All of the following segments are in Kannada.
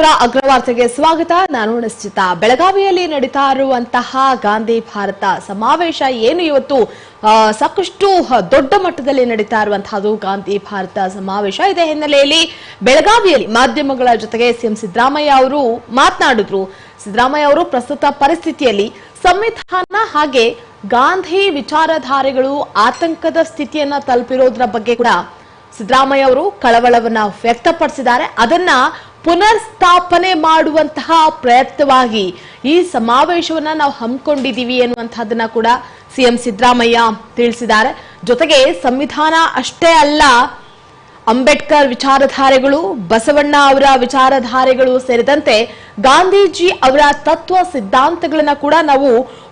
ಮಯೂರ ಅಗ್ರವಾರ್ತೆಗೆ ಸ್ವಾಗತ. ನಾನು ನಿಶ್ಚಿತ. ಬೆಳಗಾವಿಯಲ್ಲಿ ನಡೀತಾ ಇರುವಂತಹ ಗಾಂಧಿ ಭಾರತ ಸಮಾವೇಶ ಏನು ಇವತ್ತು? ಸಾಕಷ್ಟು ದೊಡ್ಡ ಮಟ್ಟದಲ್ಲಿ ನಡೀತಾ ಇರುವಂತಹದ್ದು ಗಾಂಧಿ ಭಾರತ ಸಮಾವೇಶ. ಇದೇ ಹಿನ್ನೆಲೆಯಲ್ಲಿ ಬೆಳಗಾವಿಯಲ್ಲಿ ಮಾಧ್ಯಮಗಳ ಜೊತೆಗೆ ಸಿಎಂ ಸಿದ್ದರಾಮಯ್ಯ ಅವರು ಮಾತನಾಡಿದ್ರು. ಸಿದ್ದರಾಮಯ್ಯ ಅವರು ಪ್ರಸ್ತುತ ಪರಿಸ್ಥಿತಿಯಲ್ಲಿ ಸಂವಿಧಾನ ಹಾಗೆ ಗಾಂಧಿ ವಿಚಾರಧಾರೆಗಳು ಆತಂಕದ ಸ್ಥಿತಿಯನ್ನ ತಲುಪಿರೋದ್ರ ಬಗ್ಗೆ ಕೂಡ ಸಿದ್ದರಾಮಯ್ಯ ಅವರು ಕಳವಳವನ್ನ ವ್ಯಕ್ತಪಡಿಸಿದ್ದಾರೆ. ಅದನ್ನ ಪುನರ್ ಸ್ಥಾಪನೆ ಮಾಡುವಂತಹ ಪ್ರಯತ್ನವಾಗಿ ಈ ಸಮಾವೇಶವನ್ನ ನಾವು ಹಮ್ಮಿಕೊಂಡಿದ್ದೀವಿ ಎನ್ನುವಂತಹದನ್ನ ಕೂಡ ಸಿಎಂ ಸಿದ್ದರಾಮಯ್ಯ ತಿಳಿಸಿದ್ದಾರೆ. ಜೊತೆಗೆ ಸಂವಿಧಾನ ಅಷ್ಟೇ ಅಲ್ಲ, ಅಂಬೇಡ್ಕರ್ ವಿಚಾರಧಾರೆಗಳು, ಬಸವಣ್ಣ ಅವರ ವಿಚಾರಧಾರೆಗಳು ಸೇರಿದಂತೆ ಗಾಂಧೀಜಿ ಅವರ ತತ್ವ ಸಿದ್ಧಾಂತಗಳನ್ನ ಕೂಡ ನಾವು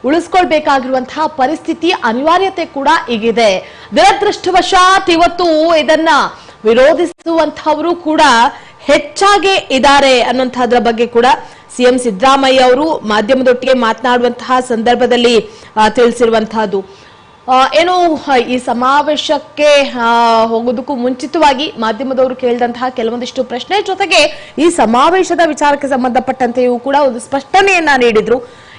ಉಳಿಸ್ಕೊಳ್ಬೇಕಾಗಿರುವಂತಹ ಪರಿಸ್ಥಿತಿ ಅನಿವಾರ್ಯತೆ ಕೂಡ ಈಗಿದೆ. ದುರದೃಷ್ಟವಶಾತ್ ಇವತ್ತು ಇದನ್ನ ವಿರೋಧಿಸುವಂತಹವರು ಕೂಡ ಹೆಚ್ಚಾಗಿ ಇದ್ದಾರೆ ಅನ್ನುವಂತಹದ್ರ ಬಗ್ಗೆ ಕೂಡ ಸಿಎಂ ಸಿದ್ದರಾಮಯ್ಯ ಅವರು ಮಾಧ್ಯಮದೊಟ್ಟಿಗೆ ಮಾತನಾಡುವಂತಹ ಸಂದರ್ಭದಲ್ಲಿ ತಿಳಿಸಿರುವಂತಹದ್ದು. ಏನು ಈ ಸಮಾವೇಶಕ್ಕೆ ಹೋಗೋದಕ್ಕೂ ಮುಂಚಿತವಾಗಿ ಮಾಧ್ಯಮದವರು ಕೇಳಿದಂತಹ ಕೆಲವೊಂದಿಷ್ಟು ಪ್ರಶ್ನೆ ಜೊತೆಗೆ ಈ ಸಮಾವೇಶದ ವಿಚಾರಕ್ಕೆ ಸಂಬಂಧಪಟ್ಟಂತೆಯೂ ಕೂಡ ಒಂದು ಸ್ಪಷ್ಟನೆಯನ್ನ ನೀಡಿದ್ರು.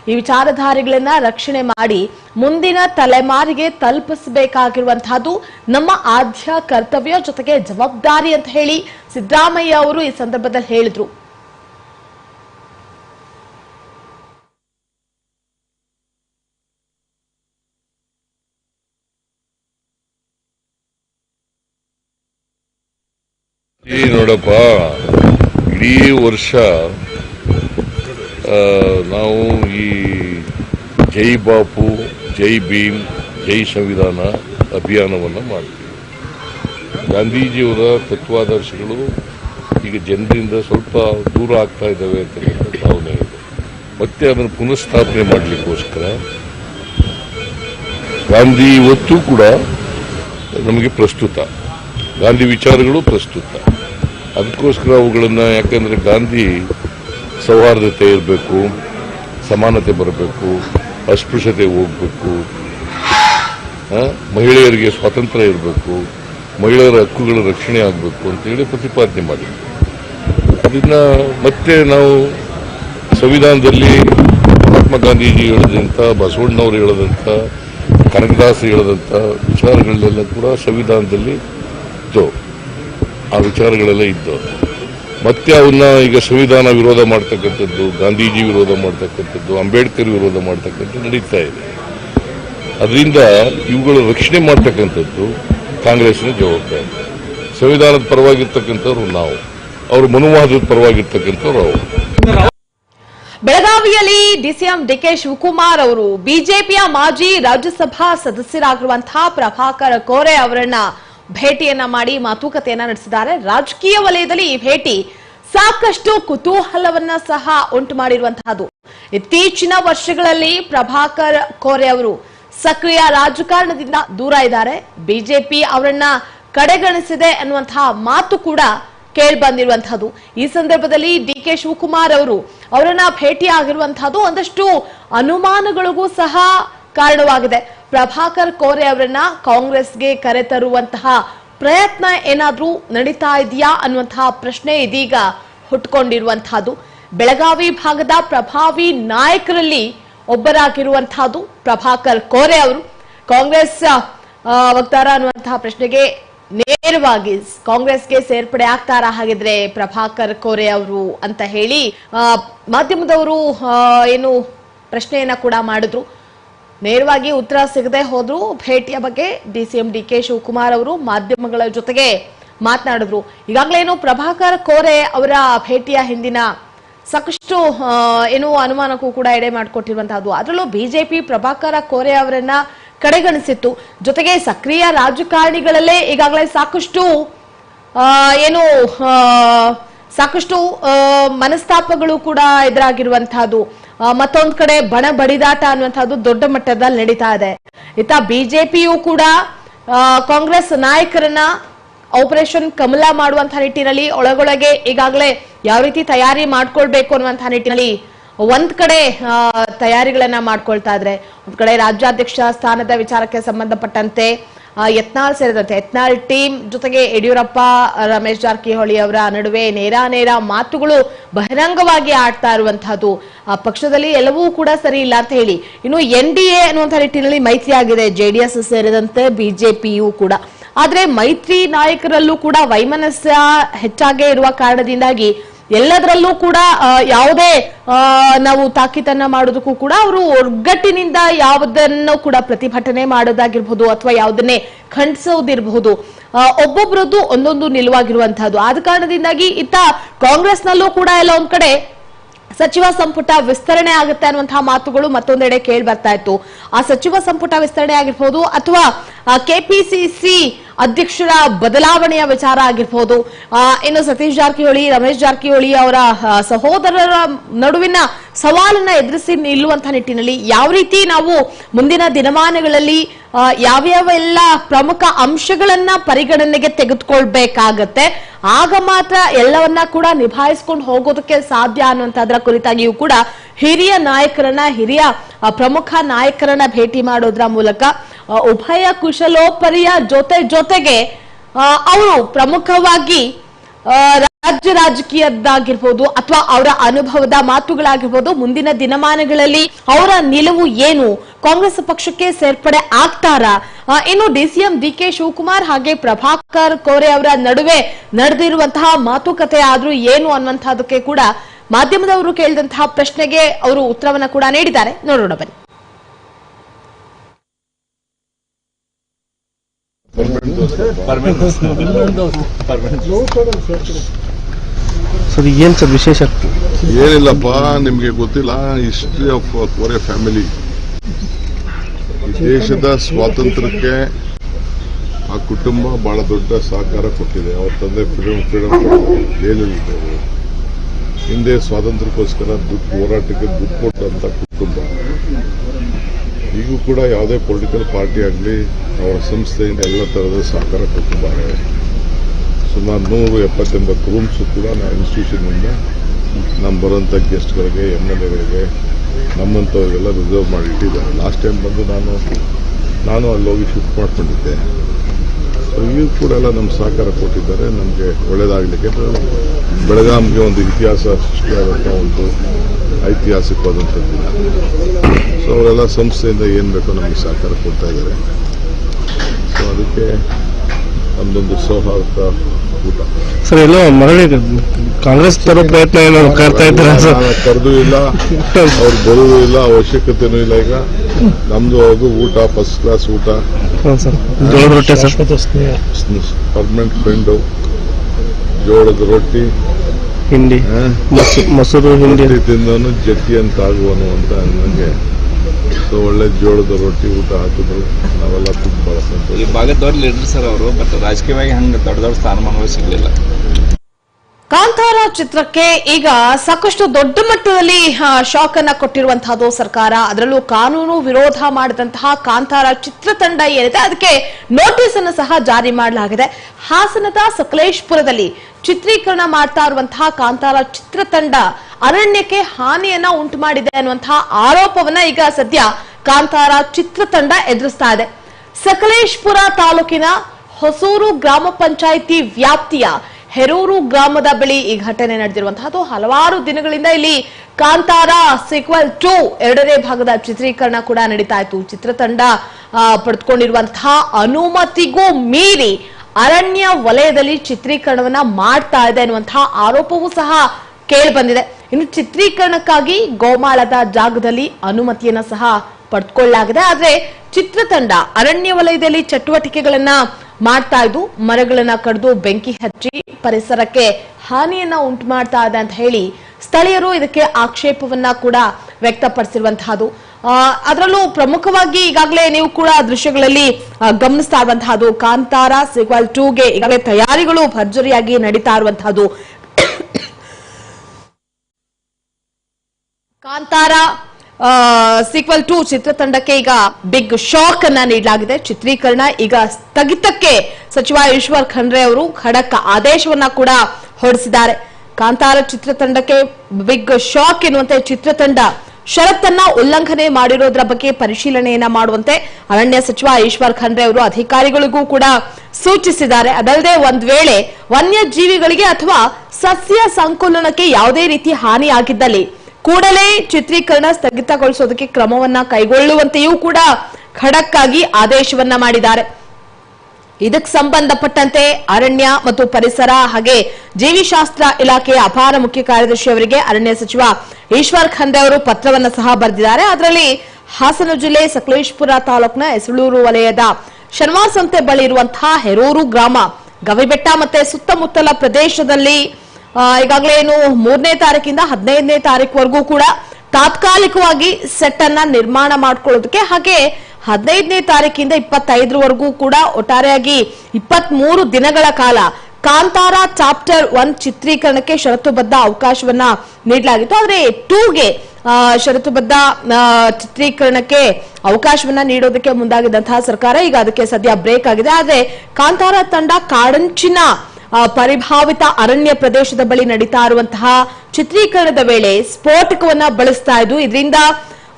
ಈ ವಿಚಾರಧಾರೆಗಳನ್ನ ರಕ್ಷಣೆ ಮಾಡಿ ಮುಂದಿನ ತಲೆಮಾರಿಗೆ ತಲುಪಿಸಬೇಕಾಗಿರುವಂತಹದ್ದು ನಮ್ಮ ಆದ್ಯ ಕರ್ತವ್ಯ ಜೊತೆಗೆ ಜವಾಬ್ದಾರಿ ಅಂತ ಹೇಳಿ ಸಿದ್ದರಾಮಯ್ಯ ಅವರು ಈ ಸಂದರ್ಭದಲ್ಲಿ ಹೇಳಿದ್ರು. ನೋಡಪ್ಪ, ಇಡೀ ವರ್ಷ ನಾವು ಈ ಜೈ ಬಾಪು, ಜೈ ಭೀಮ್, ಜೈ ಸಂವಿಧಾನ ಅಭಿಯಾನವನ್ನು ಮಾಡ್ತೀವಿ. ಗಾಂಧೀಜಿಯವರ ತತ್ವಾದರ್ಶಗಳು ಈಗ ಜನರಿಂದ ಸ್ವಲ್ಪ ದೂರ ಆಗ್ತಾ ಇದ್ದಾವೆ ಅಂತಕ್ಕಂಥ ಭಾವನೆ ಇದೆ. ಮತ್ತೆ ಅದನ್ನು ಪುನಃಸ್ಥಾಪನೆ ಮಾಡಲಿಕ್ಕೋಸ್ಕರ ಗಾಂಧಿ ಇವತ್ತು ಕೂಡ ನಮಗೆ ಪ್ರಸ್ತುತ. ಗಾಂಧಿ ವಿಚಾರಗಳು ಪ್ರಸ್ತುತ. ಅದಕ್ಕೋಸ್ಕರ ಅವುಗಳನ್ನು ಯಾಕಂದರೆ ಗಾಂಧಿ ಸೌಹಾರ್ದತೆ ಇರಬೇಕು, ಸಮಾನತೆ ಬರಬೇಕು, ಅಸ್ಪೃಶ್ಯತೆ ಹೋಗಬೇಕು ಮಹಿಳೆಯರಿಗೆ ಸ್ವಾತಂತ್ರ್ಯ ಇರಬೇಕು, ಮಹಿಳೆಯರ ಹಕ್ಕುಗಳ ರಕ್ಷಣೆ ಆಗಬೇಕು ಅಂತೇಳಿ ಪ್ರತಿಪಾದನೆ ಮಾಡಿದ್ವಿ ಅದನ್ನು ಮತ್ತೆ ನಾವು ಸಂವಿಧಾನದಲ್ಲಿ ಮಹಾತ್ಮ ಗಾಂಧೀಜಿ ಹೇಳಿದಂಥ ಬಸವಣ್ಣವರು ಹೇಳದಂಥ ಕನಕದಾಸ ಹೇಳದಂಥ ವಿಚಾರಗಳನ್ನೆಲ್ಲ ಕೂಡ ಸಂವಿಧಾನದಲ್ಲಿ ಇತ್ತು ಆ ವಿಚಾರಗಳೆಲ್ಲ ಇದ್ದು ಮತ್ತೆ ಅವನ್ನ ಈಗ ಸಂವಿಧಾನ ವಿರೋಧ ಮಾಡ್ತಕ್ಕಂಥದ್ದು, ಗಾಂಧೀಜಿ ವಿರೋಧ ಮಾಡ್ತಕ್ಕಂಥದ್ದು, ಅಂಬೇಡ್ಕರ್ ವಿರೋಧ ಮಾಡ್ತಕ್ಕಂಥದ್ದು ನಡೀತಾ ಇದೆ. ಅದರಿಂದ ಇವುಗಳು ರಕ್ಷಣೆ ಮಾಡ್ತಕ್ಕಂಥದ್ದು ಕಾಂಗ್ರೆಸ್ನ ಜವಾಬ್ದಾರಿ. ಸಂವಿಧಾನದ ಪರವಾಗಿರ್ತಕ್ಕಂಥವ್ರು ನಾವು. ಅವರು ಮನುವಾದದ ಪರವಾಗಿರ್ತಕ್ಕಂಥವ್ರು ಅವರು. ಬೆಳಗಾವಿಯಲ್ಲಿ ಡಿಸಿಎಂ ಡಿಕೆ ಶಿವಕುಮಾರ್ ಅವರು ಬಿಜೆಪಿಯ ಮಾಜಿ ರಾಜ್ಯಸಭಾ ಸದಸ್ಯರಾಗಿರುವಂತಹ ಪ್ರಭಾಕರ್ ಕೋರೆ ಅವರನ್ನ ಭೇಟಿಯನ್ನ ಮಾಡಿ ಮಾತುಕತೆಯನ್ನ ನಡೆಸಿದ್ದಾರೆ. ರಾಜಕೀಯ ವಲಯದಲ್ಲಿ ಈ ಭೇಟಿ ಸಾಕಷ್ಟು ಕುತೂಹಲವನ್ನ ಸಹ ಉಂಟು ಮಾಡಿರುವಂತಹದ್ದು. ಇತ್ತೀಚಿನ ವರ್ಷಗಳಲ್ಲಿ ಪ್ರಭಾಕರ್ ಕೋರೆ ಅವರು ಸಕ್ರಿಯ ರಾಜಕಾರಣದಿಂದ ದೂರ ಇದ್ದಾರೆ. ಬಿಜೆಪಿ ಅವರನ್ನ ಕಡೆಗಣಿಸಿದೆ ಅನ್ನುವಂತಹ ಮಾತು ಕೂಡ ಕೇಳಿ ಬಂದಿರುವಂತಹದ್ದು. ಈ ಸಂದರ್ಭದಲ್ಲಿ ಡಿ ಕೆ ಶಿವಕುಮಾರ್ ಅವರು ಅವರನ್ನ ಭೇಟಿ ಆಗಿರುವಂತಹದ್ದು ಒಂದಷ್ಟು ಅನುಮಾನಗಳಿಗೂ ಸಹ ಕಾರಣವಾಗಿದೆ. ಪ್ರಭಾಕರ್ ಕೋರೆ ಅವರನ್ನ ಕಾಂಗ್ರೆಸ್ಗೆ ಕರೆತರುವಂತಹ ಪ್ರಯತ್ನ ಏನಾದ್ರೂ ನಡೀತಾ ಇದೆಯಾ ಅನ್ನುವಂತಹ ಪ್ರಶ್ನೆ ಇದೀಗ ಹುಟ್ಕೊಂಡಿರುವಂತಹದ್ದು ಬೆಳಗಾವಿ ಭಾಗದ ಪ್ರಭಾವಿ ನಾಯಕರಲ್ಲಿ ಒಬ್ಬರಾಗಿರುವಂತಹದ್ದು ಪ್ರಭಾಕರ್ ಕೋರೆ ಅವರು. ಕಾಂಗ್ರೆಸ್ ವಕ್ತಾರ ಅನ್ನುವಂತಹ ಪ್ರಶ್ನೆಗೆ ನೇರವಾಗಿ ಕಾಂಗ್ರೆಸ್ಗೆ ಸೇರ್ಪಡೆ ಆಗ್ತಾರ ಹಾಗಿದ್ರೆ ಪ್ರಭಾಕರ್ ಕೋರೆ ಅವರು ಅಂತ ಹೇಳಿ ಮಾಧ್ಯಮದವರು ಏನು ಪ್ರಶ್ನೆಯನ್ನ ಕೂಡ ಮಾಡಿದ್ರು. ನೇರವಾಗಿ ಉತ್ತರ ಸಿಗದೆ ಹೋದ್ರು ಭೇಟಿಯ ಬಗ್ಗೆ ಡಿಸಿಎಂ ಡಿ ಕೆ ಶಿವಕುಮಾರ್ ಅವರು ಮಾಧ್ಯಮಗಳ ಜೊತೆಗೆ ಮಾತನಾಡಿದ್ರು. ಈಗಾಗಲೇನು ಪ್ರಭಾಕರ್ ಕೋರೆ ಅವರ ಭೇಟಿಯ ಹಿಂದಿನ ಸಾಕಷ್ಟು ಏನು ಅನುಮಾನಕ್ಕೂ ಕೂಡ ಎಡೆ ಮಾಡಿಕೊಟ್ಟಿರುವಂತಹದ್ದು. ಅದರಲ್ಲೂ ಬಿಜೆಪಿ ಪ್ರಭಾಕರ ಕೋರೆ ಅವರನ್ನ ಕಡೆಗಣಿಸಿತ್ತು. ಜೊತೆಗೆ ಸಕ್ರಿಯ ರಾಜಕಾರಣಿಗಳಲ್ಲೇ ಈಗಾಗಲೇ ಸಾಕಷ್ಟು ಏನು ಸಾಕಷ್ಟು ಮನಸ್ತಾಪಗಳು ಕೂಡ ಎದುರಾಗಿರುವಂತಹದ್ದು. ಮತ್ತೊಂದ್ ಕಡೆ ಬಣ ಬಡಿದಾಟ ಅನ್ನುವಂತಹದ್ದು ದೊಡ್ಡ ಮಟ್ಟದಲ್ಲಿ ನಡೀತಾ ಇದೆ. ಇತ್ತ ಬಿಜೆಪಿಯು ಕೂಡ ಕಾಂಗ್ರೆಸ್ ನಾಯಕರನ್ನ ಆಪರೇಷನ್ ಕಮಲ ಮಾಡುವಂತಹ ನಿಟ್ಟಿನಲ್ಲಿ ಒಳಗೊಳಗೆ ಈಗಾಗಲೇ ಯಾವ ರೀತಿ ತಯಾರಿ ಮಾಡ್ಕೊಳ್ಬೇಕು ಅನ್ನುವಂತಹ ನಿಟ್ಟಿನಲ್ಲಿ ಒಂದ್ ಕಡೆ ತಯಾರಿಗಳನ್ನ ಮಾಡ್ಕೊಳ್ತಾ ಇದ್ರೆ, ಒಂದ್ ಕಡೆ ರಾಜ್ಯಾಧ್ಯಕ್ಷ ಸ್ಥಾನದ ವಿಚಾರಕ್ಕೆ ಸಂಬಂಧಪಟ್ಟಂತೆ ಯತ್ನಾಳ್ ಸೇರಿದಂತೆ, ಯತ್ನಾಳ್ ಟೀಮ್ ಜೊತೆಗೆ ಯಡಿಯೂರಪ್ಪ, ರಮೇಶ್ ಜಾರಕಿಹೊಳಿ ಅವರ ನಡುವೆ ನೇರ ನೇರ ಮಾತುಗಳು ಬಹಿರಂಗವಾಗಿ ಆಡ್ತಾ ಇರುವಂತಹದ್ದು. ಆ, ಪಕ್ಷದಲ್ಲಿ ಎಲ್ಲವೂ ಕೂಡ ಸರಿ ಇಲ್ಲ ಅಂತ ಹೇಳಿ. ಇನ್ನು ಎನ್ ಡಿ ಎ ಅನ್ನುವಂತಹ ನಿಟ್ಟಿನಲ್ಲಿ ಮೈತ್ರಿ ಆಗಿದೆ. ಜೆಡಿಎಸ್ ಸೇರಿದಂತೆ ಬಿಜೆಪಿಯು ಕೂಡ. ಆದ್ರೆ ಮೈತ್ರಿ ನಾಯಕರಲ್ಲೂ ಕೂಡ ವೈಮನಸ್ಯ ಹೆಚ್ಚಾಗೇ ಇರುವ ಕಾರಣದಿಂದಾಗಿ ಎಲ್ಲದರಲ್ಲೂ ಕೂಡ ಯಾವುದೇ ನಾವು ತಾಕೀತನ್ನ ಮಾಡೋದಕ್ಕೂ ಕೂಡ ಅವರು ಒಗ್ಗಟ್ಟಿನಿಂದ ಯಾವುದನ್ನು ಕೂಡ ಪ್ರತಿಭಟನೆ ಮಾಡೋದಾಗಿರ್ಬೋದು ಅಥವಾ ಯಾವುದನ್ನೇ ಖಂಡಿಸೋದಿರಬಹುದು ಒಬ್ಬೊಬ್ಬರದ್ದು ಒಂದೊಂದು ನಿಲುವಾಗಿರುವಂತಹದ್ದು. ಆದ ಕಾರಣದಿಂದಾಗಿ ಇತ್ತ ಕಾಂಗ್ರೆಸ್ನಲ್ಲೂ ಕೂಡ ಎಲ್ಲ ಒಂದ್ ಕಡೆ ಸಚಿವ ಸಂಪುಟ ವಿಸ್ತರಣೆ ಆಗುತ್ತೆ ಅನ್ನುವಂತಹ ಮಾತುಗಳು ಮತ್ತೊಂದೆಡೆ ಕೇಳಿ ಬರ್ತಾ ಇತ್ತು. ಆ ಸಚಿವ ಸಂಪುಟ ವಿಸ್ತರಣೆ ಆಗಿರ್ಬೋದು ಅಥವಾ ಕೆಪಿಸಿಸಿ ಅಧ್ಯಕ್ಷರ ಬದಲಾವಣೆಯ ವಿಚಾರ ಆಗಿರ್ಬೋದು. ಇನ್ನು ಸತೀಶ್ ಜಾರಕಿಹೊಳಿ, ರಮೇಶ್ ಜಾರಕಿಹೊಳಿ ಅವರ ಸಹೋದರರ ನಡುವಿನ ಸವಾಲನ್ನ ಎದುರಿಸಿ ನಿಲ್ಲುವಂತಹ ನಿಟ್ಟಿನಲ್ಲಿ ಯಾವ ರೀತಿ ನಾವು ಮುಂದಿನ ದಿನಮಾನಗಳಲ್ಲಿ ಯಾವ್ಯಾವೆಲ್ಲ ಪ್ರಮುಖ ಅಂಶಗಳನ್ನ ಪರಿಗಣನೆಗೆ ತೆಗೆದುಕೊಳ್ಬೇಕಾಗತ್ತೆ. ಆಗ ಮಾತ್ರ ಎಲ್ಲವನ್ನ ಕೂಡ ನಿಭಾಯಿಸ್ಕೊಂಡು ಹೋಗೋದಕ್ಕೆ ಸಾಧ್ಯ ಅನ್ನುವಂಥದ್ರ ಕುರಿತಾಗಿಯೂ ಕೂಡ ಹಿರಿಯ ನಾಯಕರನ್ನ, ಹಿರಿಯ ಪ್ರಮುಖ ನಾಯಕರನ್ನ ಭೇಟಿ ಮಾಡೋದ್ರ ಮೂಲಕ ಉಭಯ ಕುಶಲೋಪರಿಯ ಜೊತೆ ಜೊತೆಗೆ ಅವರು ಪ್ರಮುಖವಾಗಿ ರಾಜ್ಯ ರಾಜಕೀಯದ್ದಾಗಿರ್ಬೋದು ಅಥವಾ ಅವರ ಅನುಭವದ ಮಾತುಗಳಾಗಿರ್ಬೋದು ಮುಂದಿನ ದಿನಮಾನಗಳಲ್ಲಿ ಅವರ ನಿಲುವು ಏನು? ಕಾಂಗ್ರೆಸ್ ಪಕ್ಷಕ್ಕೆ ಸೇರ್ಪಡೆ ಆಗ್ತಾರಾ? ಇನ್ನು ಡಿಸಿಎಂ ಡಿ ಕೆ ಶಿವಕುಮಾರ್ ಹಾಗೆ ಪ್ರಭಾಕರ್ ಕೋರೆ ಅವರ ನಡುವೆ ನಡೆದಿರುವಂತಹ ಮಾತುಕತೆ ಆದ್ರೂ ಏನು ಅನ್ನುವಂತಹದಕ್ಕೆ ಕೂಡ ಮಾಧ್ಯಮದವರು ಕೇಳಿದಂತಹ ಪ್ರಶ್ನೆಗೆ ಅವರು ಉತ್ತರವನ್ನ ಕೂಡ ನೀಡಿದ್ದಾರೆ. ನೋಡೋಣ ಬನ್ನಿ. ಸರ್ ಏನ್ ಸರ್ ವಿಶೇಷ ಏನಿಲ್ಲಪ್ಪ, ನಿಮಗೆ ಗೊತ್ತಿಲ್ಲ ಹಿಸ್ಟ್ರಿ ಆಫ್ ಕೋರೆ ಫ್ಯಾಮಿಲಿ ದೇಶದ ಸ್ವಾತಂತ್ರ್ಯಕ್ಕೆ ಆ ಕುಟುಂಬ ಬಹಳ ದೊಡ್ಡ ಸಹಕಾರ ಕೊಟ್ಟಿದೆ. ಅವ್ರ ತಂದೆ ಫ್ರೀಡಮ್ ಫ್ರೀಡಮ್ ಏನಿಲ್ಲ ಹಿಂದೆ ಸ್ವಾತಂತ್ರ್ಯಕ್ಕೋಸ್ಕರ ದುಡ್ಡು, ಹೋರಾಟಕ್ಕೆ ದುಡ್ಡು ಕೊಟ್ಟಂತ ಕುಟುಂಬ. ಈಗೂ ಕೂಡ ಯಾವುದೇ ಪೊಲಿಟಿಕಲ್ ಪಾರ್ಟಿ ಆಗಲಿ, ಅವರ ಸಂಸ್ಥೆಯಿಂದ ಎಲ್ಲ ಥರದ ಸಹಕಾರ ಕೊಟ್ಟಿದ್ದಾರೆ. ಸುಮಾರು ನೂರು ಎಪ್ಪತ್ತೆಂಬತ್ತು ರೂಮ್ಸ್ ಕೂಡ ನಾವು ಇನ್ಸ್ಟಿಟ್ಯೂಷನ್ನಿಂದ ನಮ್ಮ ಬರೋಂಥ ಗೆಸ್ಟ್ಗಳಿಗೆ ಎಂ ಎಲ್ ಎಗಳಿಗೆ ನಮ್ಮಂಥವ್ರಿಗೆಲ್ಲ ರಿಸರ್ವ್ ಮಾಡಿ ಇಟ್ಟಿದ್ದಾರೆ ಲಾಸ್ಟ್ ಟೈಮ್ ಬಂದು ನಾನು ನಾನು ಅಲ್ಲಿ ಹೋಗಿ ಶಿಫ್ಟ್ ಮಾಡ್ಕೊಂಡಿದ್ದೆ. ಸೊ ಈಗ ಕೂಡ ಎಲ್ಲ ನಮ್ಮ ಸಹಕಾರ ಕೊಟ್ಟಿದ್ದಾರೆ. ನಮಗೆ ಒಳ್ಳೆಯದಾಗಲಿಕ್ಕೆ ಬೆಳಗಾಂಗೆ ಒಂದು ಇತಿಹಾಸ ಸೃಷ್ಟಿಯಾದಂಥ ಒಂದು ಐತಿಹಾಸಿಕವಾದಂಥದ್ದು. ಸೊ ಅವರೆಲ್ಲ ಸಂಸ್ಥೆಯಿಂದ ಏನು ಬೇಕೋ ನಮಗೆ ಸಹಕಾರ ಕೊಡ್ತಾ ಇದ್ದಾರೆ. ಸೊ ಅದಕ್ಕೆ ನಮ್ಮದೊಂದು ಸೌಹಾರ್ದ ಊಟ. ಸರ್ ಎಲ್ಲೋ ಮರಳಿ ಕಾಂಗ್ರೆಸ್ ತರೋ ಪ್ರಯತ್ನ ಏನಾದ್ರು ಕರ್ತಾ ಇದ್ದೀರಾ. ಸರ್ ಕರೆದು ಇಲ್ಲ ಅವ್ರು ಬರುವುದು ಇಲ್ಲ ಅವಶ್ಯಕತೆನೂ ಇಲ್ಲ ಈಗ. ನಮ್ದು ಅದು ಊಟ ಫಸ್ಟ್ ಕ್ಲಾಸ್ ಊಟ. ಹ್ಞೂ ಸರ್. ಜೋಳದ ರೊಟ್ಟಿ ಸರ್. Permanent friend. ಜೋಳದ ರೊಟ್ಟಿ. ಹಿಂಡಿ. ಮೊಸರು ಮೊಸರು ಹಿಂಡಿ. ರೊಟ್ಟಿ ತಿಂದವನು ಜಟ್ಟಿ ಅಂತ ಆಗುವನು ಅಂತ ನನಗೆ ಸೊ ಒಳ್ಳೆ ಜೋಳದ ರೊಟ್ಟಿ ಊಟ ಹಾಕಿದ್ರು. ನಾವೆಲ್ಲ ತುಂಬಾ ಬಹಳ ಸಂತೋಷ. ಈ ಭಾಗದವ್ರ ಲೀಡರ್ ಸರ್ ಅವರು ಬಟ್ ರಾಜಕೀಯವಾಗಿ ಹಂಗ ದೊಡ್ಡ ದೊಡ್ಡ ಸ್ಥಾನಮಾನಗಳು ಸಿಗಲಿಲ್ಲ. ಕಾಂತಾರ ಚಿತ್ರಕ್ಕೆ ಈಗ ಸಾಕಷ್ಟು ದೊಡ್ಡ ಮಟ್ಟದಲ್ಲಿ ಶಾಕ್ ಅನ್ನ ಕೊಟ್ಟಿರುವಂತಹದ್ದು ಸರ್ಕಾರ. ಅದರಲ್ಲೂ ಕಾನೂನು ವಿರೋಧ ಮಾಡಿದಂತಹ ಕಾಂತಾರ ಚಿತ್ರತಂಡ ಏನಿದೆ ಅದಕ್ಕೆ ನೋಟಿಸ್ ಅನ್ನು ಸಹ ಜಾರಿ ಮಾಡಲಾಗಿದೆ. ಹಾಸನದ ಸಕಲೇಶ್ಪುರದಲ್ಲಿ ಚಿತ್ರೀಕರಣ ಮಾಡ್ತಾ ಇರುವಂತಹ ಕಾಂತಾರ ಚಿತ್ರತಂಡ ಅರಣ್ಯಕ್ಕೆ ಹಾನಿಯನ್ನ ಉಂಟು ಮಾಡಿದೆ ಅನ್ನುವಂತಹ ಆರೋಪವನ್ನ ಈಗ ಸದ್ಯ ಕಾಂತಾರ ಚಿತ್ರತಂಡ ಎದುರಿಸ್ತಾ ಇದೆ. ಸಕಲೇಶ್ಪುರ ತಾಲೂಕಿನ ಹೊಸೂರು ಗ್ರಾಮ ಪಂಚಾಯಿತಿ ವ್ಯಾಪ್ತಿಯ ಹೆರೂರು ಗ್ರಾಮದ ಬಳಿ ಈ ಘಟನೆ ನಡೆದಿರುವಂತಹದ್ದು. ಹಲವಾರು ದಿನಗಳಿಂದ ಇಲ್ಲಿ ಕಾಂತಾರ ಸಿಕ್ವಲ್ ಟು ಎರಡನೇ ಭಾಗದ ಚಿತ್ರೀಕರಣ ಕೂಡ ನಡೀತಾ ಇತ್ತು. ಚಿತ್ರತಂಡ ಪಡೆದುಕೊಂಡಿರುವಂತಹ ಅನುಮತಿಗೂ ಮೀರಿ ಅರಣ್ಯ ವಲಯದಲ್ಲಿ ಚಿತ್ರೀಕರಣವನ್ನ ಮಾಡ್ತಾ ಇದೆ ಅನ್ನುವಂತಹ ಆರೋಪವೂ ಸಹ ಕೇಳಿ ಬಂದಿದೆ. ಇನ್ನು ಚಿತ್ರೀಕರಣಕ್ಕಾಗಿ ಗೋಮಾಳದ ಜಾಗದಲ್ಲಿ ಅನುಮತಿಯನ್ನ ಸಹ ಪಡ್ಕೊಳ್ಳಲಾಗಿದೆ. ಆದ್ರೆ ಚಿತ್ರತಂಡ ಅರಣ್ಯ ವಲಯದಲ್ಲಿ ಚಟುವಟಿಕೆಗಳನ್ನ ಮಾಡ್ತಾ ಇದ್ದು, ಮರಗಳನ್ನ ಕಡಿದು ಬೆಂಕಿ ಹಚ್ಚಿ ಪರಿಸರಕ್ಕೆ ಹಾನಿಯನ್ನ ಉಂಟು ಮಾಡ್ತಾ ಇದೆ ಅಂತ ಹೇಳಿ ಸ್ಥಳೀಯರು ಇದಕ್ಕೆ ಆಕ್ಷೇಪವನ್ನ ಕೂಡ ವ್ಯಕ್ತಪಡಿಸಿರುವಂತಹದ್ದು. ಅದರಲ್ಲೂ ಪ್ರಮುಖವಾಗಿ ಈಗಾಗಲೇ ನೀವು ಕೂಡ ದೃಶ್ಯಗಳಲ್ಲಿ ಗಮನಿಸ್ತಾ ಇರುವಂತಹದ್ದು. ಕಾಂತಾರ ಸಿಕ್ವಲ್ ಟೂಗೆ ಈಗಾಗಲೇ ತಯಾರಿಗಳು ಭರ್ಜರಿಯಾಗಿ ನಡೀತಾ ಇರುವಂತಹದ್ದು. ಕಾಂತಾರ ಸೀಕ್ವಲ್ ಟು ಚಿತ್ರತಂಡಕ್ಕೆ ಈಗ ಬಿಗ್ ಶಾಕ್ ಅನ್ನ ನೀಡಲಾಗಿದೆ. ಚಿತ್ರೀಕರಣ ಈಗ ಸ್ಥಗಿತಕ್ಕೆ ಸಚಿವ ಈಶ್ವರ್ ಖಂಡ್ರೆ ಅವರು ಖಡಕ್ ಆದೇಶವನ್ನ ಕೂಡ ಹೊರಡಿಸಿದ್ದಾರೆ. ಕಾಂತಾರ ಚಿತ್ರತಂಡಕ್ಕೆ ಬಿಗ್ ಶಾಕ್ ಎನ್ನುವಂತೆ ಚಿತ್ರತಂಡ ಷರತ್ತನ್ನ ಉಲ್ಲಂಘನೆ ಮಾಡಿರೋದ್ರ ಬಗ್ಗೆ ಪರಿಶೀಲನೆಯನ್ನ ಮಾಡುವಂತೆ ಅರಣ್ಯ ಸಚಿವ ಈಶ್ವರ್ ಖಂಡ್ರೆ ಅವರು ಅಧಿಕಾರಿಗಳಿಗೂ ಕೂಡ ಸೂಚಿಸಿದ್ದಾರೆ. ಅದಲ್ಲದೆ ಒಂದ್ ವೇಳೆ ವನ್ಯಜೀವಿಗಳಿಗೆ ಅಥವಾ ಸಸ್ಯ ಸಂಕುಲನಕ್ಕೆ ಯಾವುದೇ ರೀತಿ ಹಾನಿಯಾಗಿದ್ದಲ್ಲಿ ಕೂಡಲೇ ಚಿತ್ರೀಕರಣ ಸ್ಥಗಿತಗೊಳಿಸೋದಕ್ಕೆ ಕ್ರಮವನ್ನ ಕೈಗೊಳ್ಳುವಂತೆಯೂ ಕೂಡ ಖಡಕ್ ಆಗಿ ಆದೇಶವನ್ನ ಮಾಡಿದ್ದಾರೆ. ಇದಕ್ಕೆ ಸಂಬಂಧಪಟ್ಟಂತೆ ಅರಣ್ಯ ಮತ್ತು ಪರಿಸರ ಹಾಗೆ ಜೀವಿಶಾಸ್ತ್ರ ಇಲಾಖೆಯ ಅಪಾರ ಮುಖ್ಯ ಕಾರ್ಯದರ್ಶಿ ಅವರಿಗೆ ಅರಣ್ಯ ಸಚಿವ ಈಶ್ವರ್ ಖಂಡ್ರೆ ಅವರು ಪತ್ರವನ್ನ ಸಹ ಬರೆದಿದ್ದಾರೆ. ಅದರಲ್ಲಿ ಹಾಸನ ಜಿಲ್ಲೆ ಸಕಲೇಶ್ಪುರ ತಾಲೂಕಿನ ಎಸಳೂರು ವಲಯದ ಶನಿವಾರ ಸಂತೆ ಬಳಿ ಇರುವಂತಹ ಹೆರೂರು ಗ್ರಾಮ ಗವಿಬೆಟ್ಟ ಮತ್ತೆ ಸುತ್ತಮುತ್ತಲ ಪ್ರದೇಶದಲ್ಲಿ ಈಗಾಗಲೇ ಏನು ಮೂರನೇ ತಾರೀಕಿಂದ ಹದಿನೈದನೇ ತಾರೀಕುವರೆಗೂ ಕೂಡ ತಾತ್ಕಾಲಿಕವಾಗಿ ಸೆಟ್ ಅನ್ನ ನಿರ್ಮಾಣ ಮಾಡ್ಕೊಳ್ಳೋದಕ್ಕೆ ಹಾಗೆ ಹದಿನೈದನೇ ತಾರೀಕಿಂದ ಇಪ್ಪತ್ತೈದರವರೆಗೂ ಕೂಡ ಒಟ್ಟಾರೆಯಾಗಿ ಇಪ್ಪತ್ತ್ ಮೂರು ದಿನಗಳ ಕಾಲ ಕಾಂತಾರ ಚಾಪ್ಟರ್ ಒನ್ ಚಿತ್ರೀಕರಣಕ್ಕೆ ಷರತ್ತುಬದ್ಧ ಅವಕಾಶವನ್ನ ನೀಡಲಾಗಿತ್ತು. ಆದರೆ ಟೂಗೆ ಷರತ್ತುಬದ್ಧ ಚಿತ್ರೀಕರಣಕ್ಕೆ ಅವಕಾಶವನ್ನ ನೀಡೋದಕ್ಕೆ ಮುಂದಾಗಿದ್ದಂತಹ ಸರ್ಕಾರ ಈಗ ಅದಕ್ಕೆ ಸದ್ಯ ಬ್ರೇಕ್ ಆಗಿದೆ. ಆದರೆ ಕಾಂತಾರ ತಂಡ ಕಾಡಂಚಿನ ಪರಿಭಾವಿತ ಅರಣ್ಯ ಪ್ರದೇಶದ ಬಳಿ ನಡೀತಾ ಇರುವಂತಹ ಚಿತ್ರೀಕರಣದ ವೇಳೆ ಸ್ಫೋಟಕವನ್ನ ಬಳಸ್ತಾ ಇದ್ದು, ಇದರಿಂದ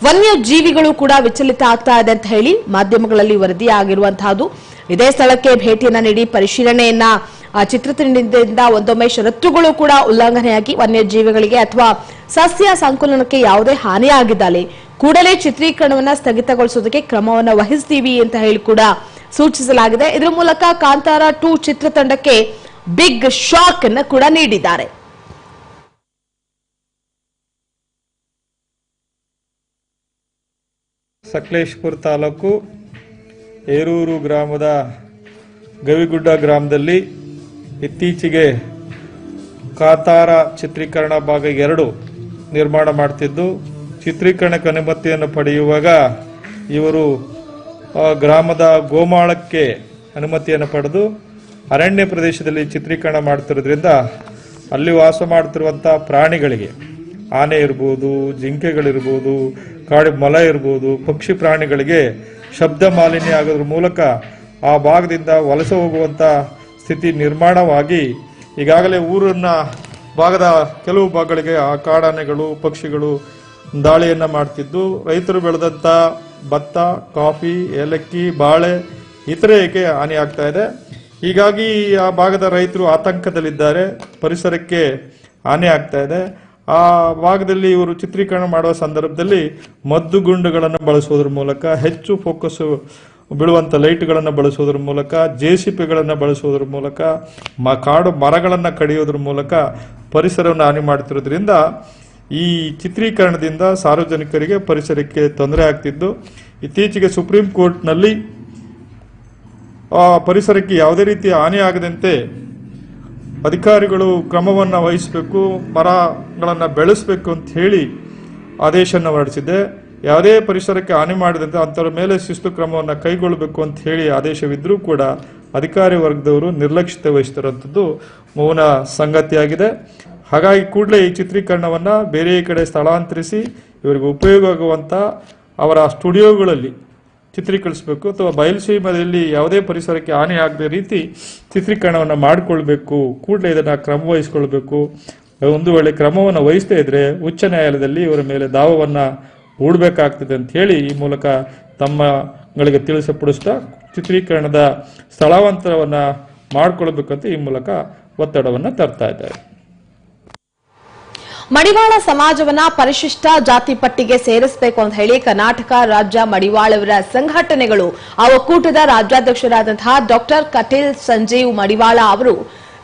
ವನ್ಯ ಜೀವಿಗಳು ಕೂಡ ವಿಚಲಿತ ಆಗ್ತಾ ಇದೆ ಅಂತ ಹೇಳಿ ಮಾಧ್ಯಮಗಳಲ್ಲಿ ವರದಿಯಾಗಿರುವಂತಹದ್ದು. ಇದೇ ಸ್ಥಳಕ್ಕೆ ಭೇಟಿಯನ್ನ ನೀಡಿ ಪರಿಶೀಲನೆಯನ್ನ ಚಿತ್ರತಂಡದಿಂದ ಒಂದೊಮ್ಮೆ ಷರತ್ತುಗಳು ಕೂಡ ಉಲ್ಲಂಘನೆಯಾಗಿ ವನ್ಯಜೀವಿಗಳಿಗೆ ಅಥವಾ ಸಸ್ಯ ಸಂಕುಲನಕ್ಕೆ ಯಾವುದೇ ಹಾನಿಯಾಗಿದ್ದಲ್ಲಿ ಕೂಡಲೇ ಚಿತ್ರೀಕರಣವನ್ನ ಸ್ಥಗಿತಗೊಳಿಸೋದಕ್ಕೆ ಕ್ರಮವನ್ನು ವಹಿಸ್ತೀವಿ ಅಂತ ಹೇಳಿ ಕೂಡ ಸೂಚಿಸಲಾಗಿದೆ. ಇದರ ಮೂಲಕ ಕಾಂತಾರ ಟೂ ಚಿತ್ರತಂಡಕ್ಕೆ ಬಿಗ್ ಶಾಕ್ ಅನ್ನು ಕೂಡ ನೀಡಿದ್ದಾರೆ. ಸಕಲೇಶ್ಪುರ ತಾಲೂಕು ಏರೂರು ಗ್ರಾಮದ ಗವಿಗುಡ್ಡ ಗ್ರಾಮದಲ್ಲಿ ಇತ್ತೀಚೆಗೆ ಕಾತಾರ ಚಿತ್ರೀಕರಣ ಭಾಗ ಎರಡು ನಿರ್ಮಾಣ ಮಾಡ್ತಿದ್ದು. ಚಿತ್ರೀಕರಣಕ್ಕೆ ಅನುಮತಿಯನ್ನು ಪಡೆಯುವಾಗ ಇವರು ಗ್ರಾಮದ ಗೋಮಾಳಕ್ಕೆ ಅನುಮತಿಯನ್ನು ಪಡೆದು ಅರಣ್ಯ ಪ್ರದೇಶದಲ್ಲಿ ಚಿತ್ರೀಕರಣ ಮಾಡ್ತಿರೋದ್ರಿಂದ ಅಲ್ಲಿ ವಾಸ ಮಾಡ್ತಿರುವಂಥ ಪ್ರಾಣಿಗಳಿಗೆ ಆನೆ ಇರ್ಬೋದು, ಜಿಂಕೆಗಳಿರ್ಬೋದು, ಕಾಡು ಮೊಲ ಇರ್ಬೋದು, ಪಕ್ಷಿ ಪ್ರಾಣಿಗಳಿಗೆ ಶಬ್ದ ಮಾಲಿನ್ಯ ಆಗೋದ್ರ ಮೂಲಕ ಆ ಭಾಗದಿಂದ ವಲಸೆ ಹೋಗುವಂಥ ಸ್ಥಿತಿ ನಿರ್ಮಾಣವಾಗಿ ಈಗಾಗಲೇ ಊರನ್ನ ಭಾಗದ ಕೆಲವು ಭಾಗಗಳಿಗೆ ಆ ಕಾಡಾನೆಗಳು, ಪಕ್ಷಿಗಳು ದಾಳಿಯನ್ನು ಮಾಡ್ತಿದ್ದು. ರೈತರು ಬೆಳೆದಂಥ ಭತ್ತ, ಕಾಫಿ, ಏಲಕ್ಕಿ, ಬಾಳೆ ಇತರೆಗೆ ಹಾನಿ ಆಗ್ತಾ ಇದೆ? ಹೀಗಾಗಿ ಆ ಭಾಗದ ರೈತರು ಆತಂಕದಲ್ಲಿದ್ದಾರೆ. ಪರಿಸರಕ್ಕೆ ಹಾನಿ ಆಗ್ತಾ ಇದೆ. ಆ ಭಾಗದಲ್ಲಿ ಇವರು ಚಿತ್ರೀಕರಣ ಮಾಡುವ ಸಂದರ್ಭದಲ್ಲಿ ಮದ್ದು ಗುಂಡುಗಳನ್ನು ಬಳಸುವುದರ ಮೂಲಕ, ಹೆಚ್ಚು ಫೋಕಸ್ ಬೀಳುವಂಥ ಲೈಟ್ಗಳನ್ನು ಬಳಸುವುದರ ಮೂಲಕ ಜೆ ಸಿ ಪಿಗಳನ್ನು ಬಳಸುವುದರ ಮೂಲಕ, ಮ, ಕಾಡು ಮರಗಳನ್ನು ಕಡಿಯೋದ್ರ ಮೂಲಕ ಪರಿಸರವನ್ನು ಹಾನಿ ಮಾಡ್ತಿರೋದ್ರಿಂದ ಈ ಚಿತ್ರೀಕರಣದಿಂದ ಸಾರ್ವಜನಿಕರಿಗೆ ಪರಿಸರಕ್ಕೆ ತೊಂದರೆ ಆಗ್ತಿದ್ದು. ಇತ್ತೀಚೆಗೆ ಸುಪ್ರೀಂ ಕೋರ್ಟ್ನಲ್ಲಿ ಪರಿಸರಕ್ಕೆ ಯಾವುದೇ ರೀತಿಯ ಹಾನಿಯಾಗದಂತೆ ಅಧಿಕಾರಿಗಳು ಕ್ರಮವನ್ನು ವಹಿಸಬೇಕು, ಮರಗಳನ್ನು ಬೆಳೆಸಬೇಕು ಅಂತ ಹೇಳಿ ಆದೇಶವನ್ನು ಹೊರಡಿಸಿದೆ ಯಾವುದೇ ಪರಿಸರಕ್ಕೆ ಹಾನಿ ಮಾಡಿದಂತೆ ಅಂಥವ್ರ ಮೇಲೆ ಶಿಸ್ತು ಕ್ರಮವನ್ನು ಕೈಗೊಳ್ಳಬೇಕು ಅಂತ ಹೇಳಿ ಆದೇಶವಿದ್ದರೂ ಕೂಡ ಅಧಿಕಾರಿ ವರ್ಗದವರು ನಿರ್ಲಕ್ಷ್ಯತೆ ವಹಿಸ್ತಿರೋಂಥದ್ದು ಮೌನ ಸಂಗತಿಯಾಗಿದೆ. ಹಾಗಾಗಿ ಕೂಡಲೇ ಈ ಚಿತ್ರೀಕರಣವನ್ನು ಬೇರೆ ಕಡೆ ಸ್ಥಳಾಂತರಿಸಿ, ಇವರಿಗೆ ಉಪಯೋಗ ಆಗುವಂಥ ಅವರ ಸ್ಟುಡಿಯೋಗಳಲ್ಲಿ ಚಿತ್ರೀಕರಿಸಬೇಕು ಅಥವಾ ಬಯಲುಸೀಮೆಯಲ್ಲಿ ಯಾವುದೇ ಪರಿಸರಕ್ಕೆ ಹಾನಿ ಆಗದ ರೀತಿ ಚಿತ್ರೀಕರಣವನ್ನು ಮಾಡಿಕೊಳ್ಬೇಕು. ಕೂಡಲೇ ಇದನ್ನು ಕ್ರಮ ವಹಿಸ್ಕೊಳ್ಬೇಕು. ಒಂದು ವೇಳೆ ಕ್ರಮವನ್ನು ವಹಿಸದೇ ಇದ್ರೆ ಉಚ್ಚ ನ್ಯಾಯಾಲಯದಲ್ಲಿ ಇವರ ಮೇಲೆ ದಾವವನ್ನು ಹೂಡಬೇಕಾಗ್ತದೆ ಅಂತ ಹೇಳಿ ಈ ಮೂಲಕ ತಮ್ಮಗಳಿಗೆ ತಿಳಿಸಪಡಿಸ್ತಾ ಚಿತ್ರೀಕರಣದ ಸ್ಥಳಾಂತರವನ್ನು ಮಾಡಿಕೊಳ್ಬೇಕಂತ ಈ ಮೂಲಕ ಒತ್ತಡವನ್ನು ತರ್ತಾ ಇದ್ದಾರೆ. ಮಡಿವಾಳ ಸಮಾಜವನ್ನ ಪರಿಶಿಷ್ಟ ಜಾತಿ ಪಟ್ಟಿಗೆ ಸೇರಿಸಬೇಕು ಅಂತ ಹೇಳಿ ಕರ್ನಾಟಕ ರಾಜ್ಯ ಮಡಿವಾಳವರ ಸಂಘಟನೆಗಳು ಆ ಒಕ್ಕೂಟದ ರಾಜ್ಯಾಧ್ಯಕ್ಷರಾದಂತಹ ಡಾಕ್ಟರ್ ಕಟೀಲ್ ಸಂಜೀವ್ ಮಡಿವಾಳ ಅವರು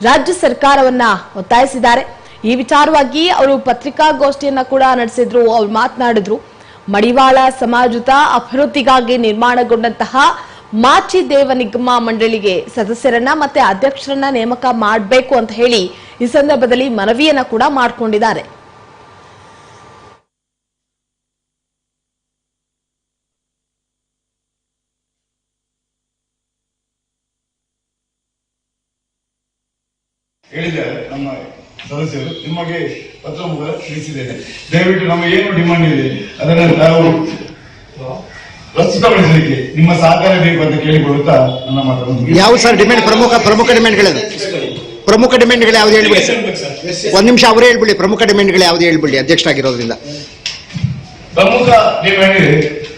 ರಾಜ್ಯ ಸರ್ಕಾರವನ್ನ ಒತ್ತಾಯಿಸಿದ್ದಾರೆ. ಈ ವಿಚಾರವಾಗಿ ಅವರು ಪತ್ರಿಕಾಗೋಷ್ಠಿಯನ್ನ ಕೂಡ ನಡೆಸಿದ್ರು, ಅವರು ಮಾತನಾಡಿದ್ರು. ಮಡಿವಾಳ ಸಮಾಜದ ಅಭಿವೃದ್ಧಿಗಾಗಿ ನಿರ್ಮಾಣಗೊಂಡಂತಹ ಮಾಚಿ ದೇವ ನಿಗಮ ಮಂಡಳಿಗೆ ಸದಸ್ಯರನ್ನ ಮತ್ತೆ ಅಧ್ಯಕ್ಷರನ್ನ ನೇಮಕ ಮಾಡಬೇಕು ಅಂತ ಹೇಳಿ ಈ ಸಂದರ್ಭದಲ್ಲಿ ಮನವಿಯನ್ನ ಕೂಡ ಮಾಡಿಕೊಂಡಿದ್ದಾರೆ. ಹೇಳಿದ್ದಾರೆ ನಮ್ಮ ಸದಸ್ಯರು ನಿಮಗೆ ಪತ್ರ ಮೂಲಕ ತಿಳಿಸಿದ್ದೇನೆ. ದಯವಿಟ್ಟು ನಮ್ಮ ಏನು ಡಿಮಾಂಡ್ ಇದೆ ಅದನ್ನು ನಾವು ಪ್ರಸ್ತುತಪಡಿಸಲಿಕ್ಕೆ ನಿಮ್ಮ ಸಹಕಾರ ಬೇಕು ಅಂತ ಕೇಳಿಕೊಳ್ಳುತ್ತಾ ನನ್ನ ಮಾತನ್ನು. ಯಾವ ಸರ್ ಡಿಮ್ಯಾಂಡ್ ಪ್ರಮುಖ ಪ್ರಮುಖ ಡಿಮ್ಯಾಂಡ್ಗಳು ಪ್ರಮುಖ ಡಿಮ್ಯಾಂಡ್ಗಳು ಯಾವ್ದು ಹೇಳ್ಬಿಡಿ ಸರ್? ಒಂದ್ ನಿಮಿಷ ಅವರೇ ಹೇಳ್ಬಿಡಿ ಪ್ರಮುಖ ಡಿಮ್ಯಾಂಡ್ಗಳು ಯಾವ್ದು ಹೇಳ್ಬಿಡಿ ಅಧ್ಯಕ್ಷರಾಗಿರೋದ್ರಿಂದ. ಪ್ರಮುಖ ಡಿಮ್ಯಾಂಡ್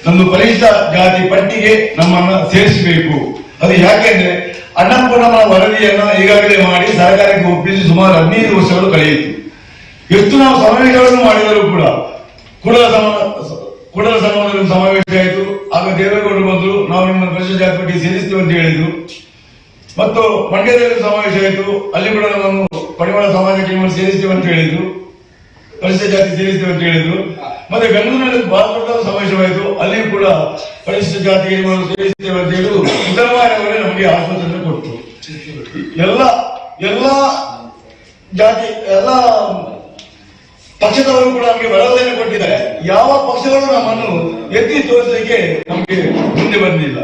ನಮ್ಮ ಪರಿಶಿಷ್ಟ ಜಾತಿ ಪಟ್ಟಿಗೆ ನಮ್ಮನ್ನ ಸೇರಿಸಬೇಕು. ಅದು ಯಾಕೆಂದ್ರೆ ಅನ್ನಪೂರ್ಣಮ್ಮ ವರದಿಯನ್ನು ಈಗಾಗಲೇ ಮಾಡಿ ಸರ್ಕಾರಕ್ಕೆ ಒಪ್ಪಿಸಿ ಸುಮಾರು ಹದಿನೈದು ವರ್ಷಗಳು ಕಳೆಯಿತು. ಎಷ್ಟು ನಾವು ಸಮಾವೇಶಗಳನ್ನು ಮಾಡಿದರೂ ಕೂಡ ಕುಡಲ ಸಮ ಕುಡಲ ಸಮಾಜದಲ್ಲಿ ಸಮಾವೇಶ ಆಯಿತು. ಆಗ ದೇವೇಗೌಡರು ಬಂದರು, ನಾವು ನಿಮ್ಮ ಜಾತಿ ಸೇರಿಸ್ತೇವೆ ಸೇರಿಸ್ತೀವಿ ಅಂತ ಹೇಳಿದ್ರು. ಮತ್ತು ಮಂಡ್ಯದಲ್ಲಿ ಸಮಾವೇಶ ಆಯಿತು. ಅಲ್ಲಿ ಕೂಡ ನಮ್ಮನ್ನು ಪಡಿವಾಳ ಸಮಾಜಕ್ಕೆ ನಿಮ್ಮನ್ನು ಸೇರಿಸ್ತೇವೆ ಅಂತ ಹೇಳಿದ್ರು. ಪರಿಸರ ಜಾತಿ ಸೇರಿಸ್ತೇವೆ ಅಂತ ಹೇಳಿದ್ರು. ಮತ್ತೆ ಬೆಂಗಳೂರಿನಲ್ಲಿ ಬಹಳ ಸಮಾವೇಶವಾಯಿತು. ಅಲ್ಲಿ ಕೂಡ ಪರಿಶಿಷ್ಟ ಜಾತಿಗೆ ಸೇರಿಸ್ತೇವೆ ಅಂತ ಹೇಳಿದ್ರು. ಸಿದ್ದರಾಮಯ್ಯ ನಮಗೆ ಆಸ್ಪತ್ರೆ ಎಲ್ಲ ಎಲ್ಲ ಜಾತಿ, ಎಲ್ಲ ಪಕ್ಷದವರು ಕೂಡ ನಮಗೆ ಬೆಳವಣಿಗೆ ಕೊಟ್ಟಿದ್ದಾರೆ. ಯಾವ ಪಕ್ಷಗಳು ನಮ್ಮನ್ನು ಎತ್ತಿ ತೋರಿಸಲಿಕ್ಕೆ ನಮಗೆ ಮುಂದೆ ಬಂದಿಲ್ಲ.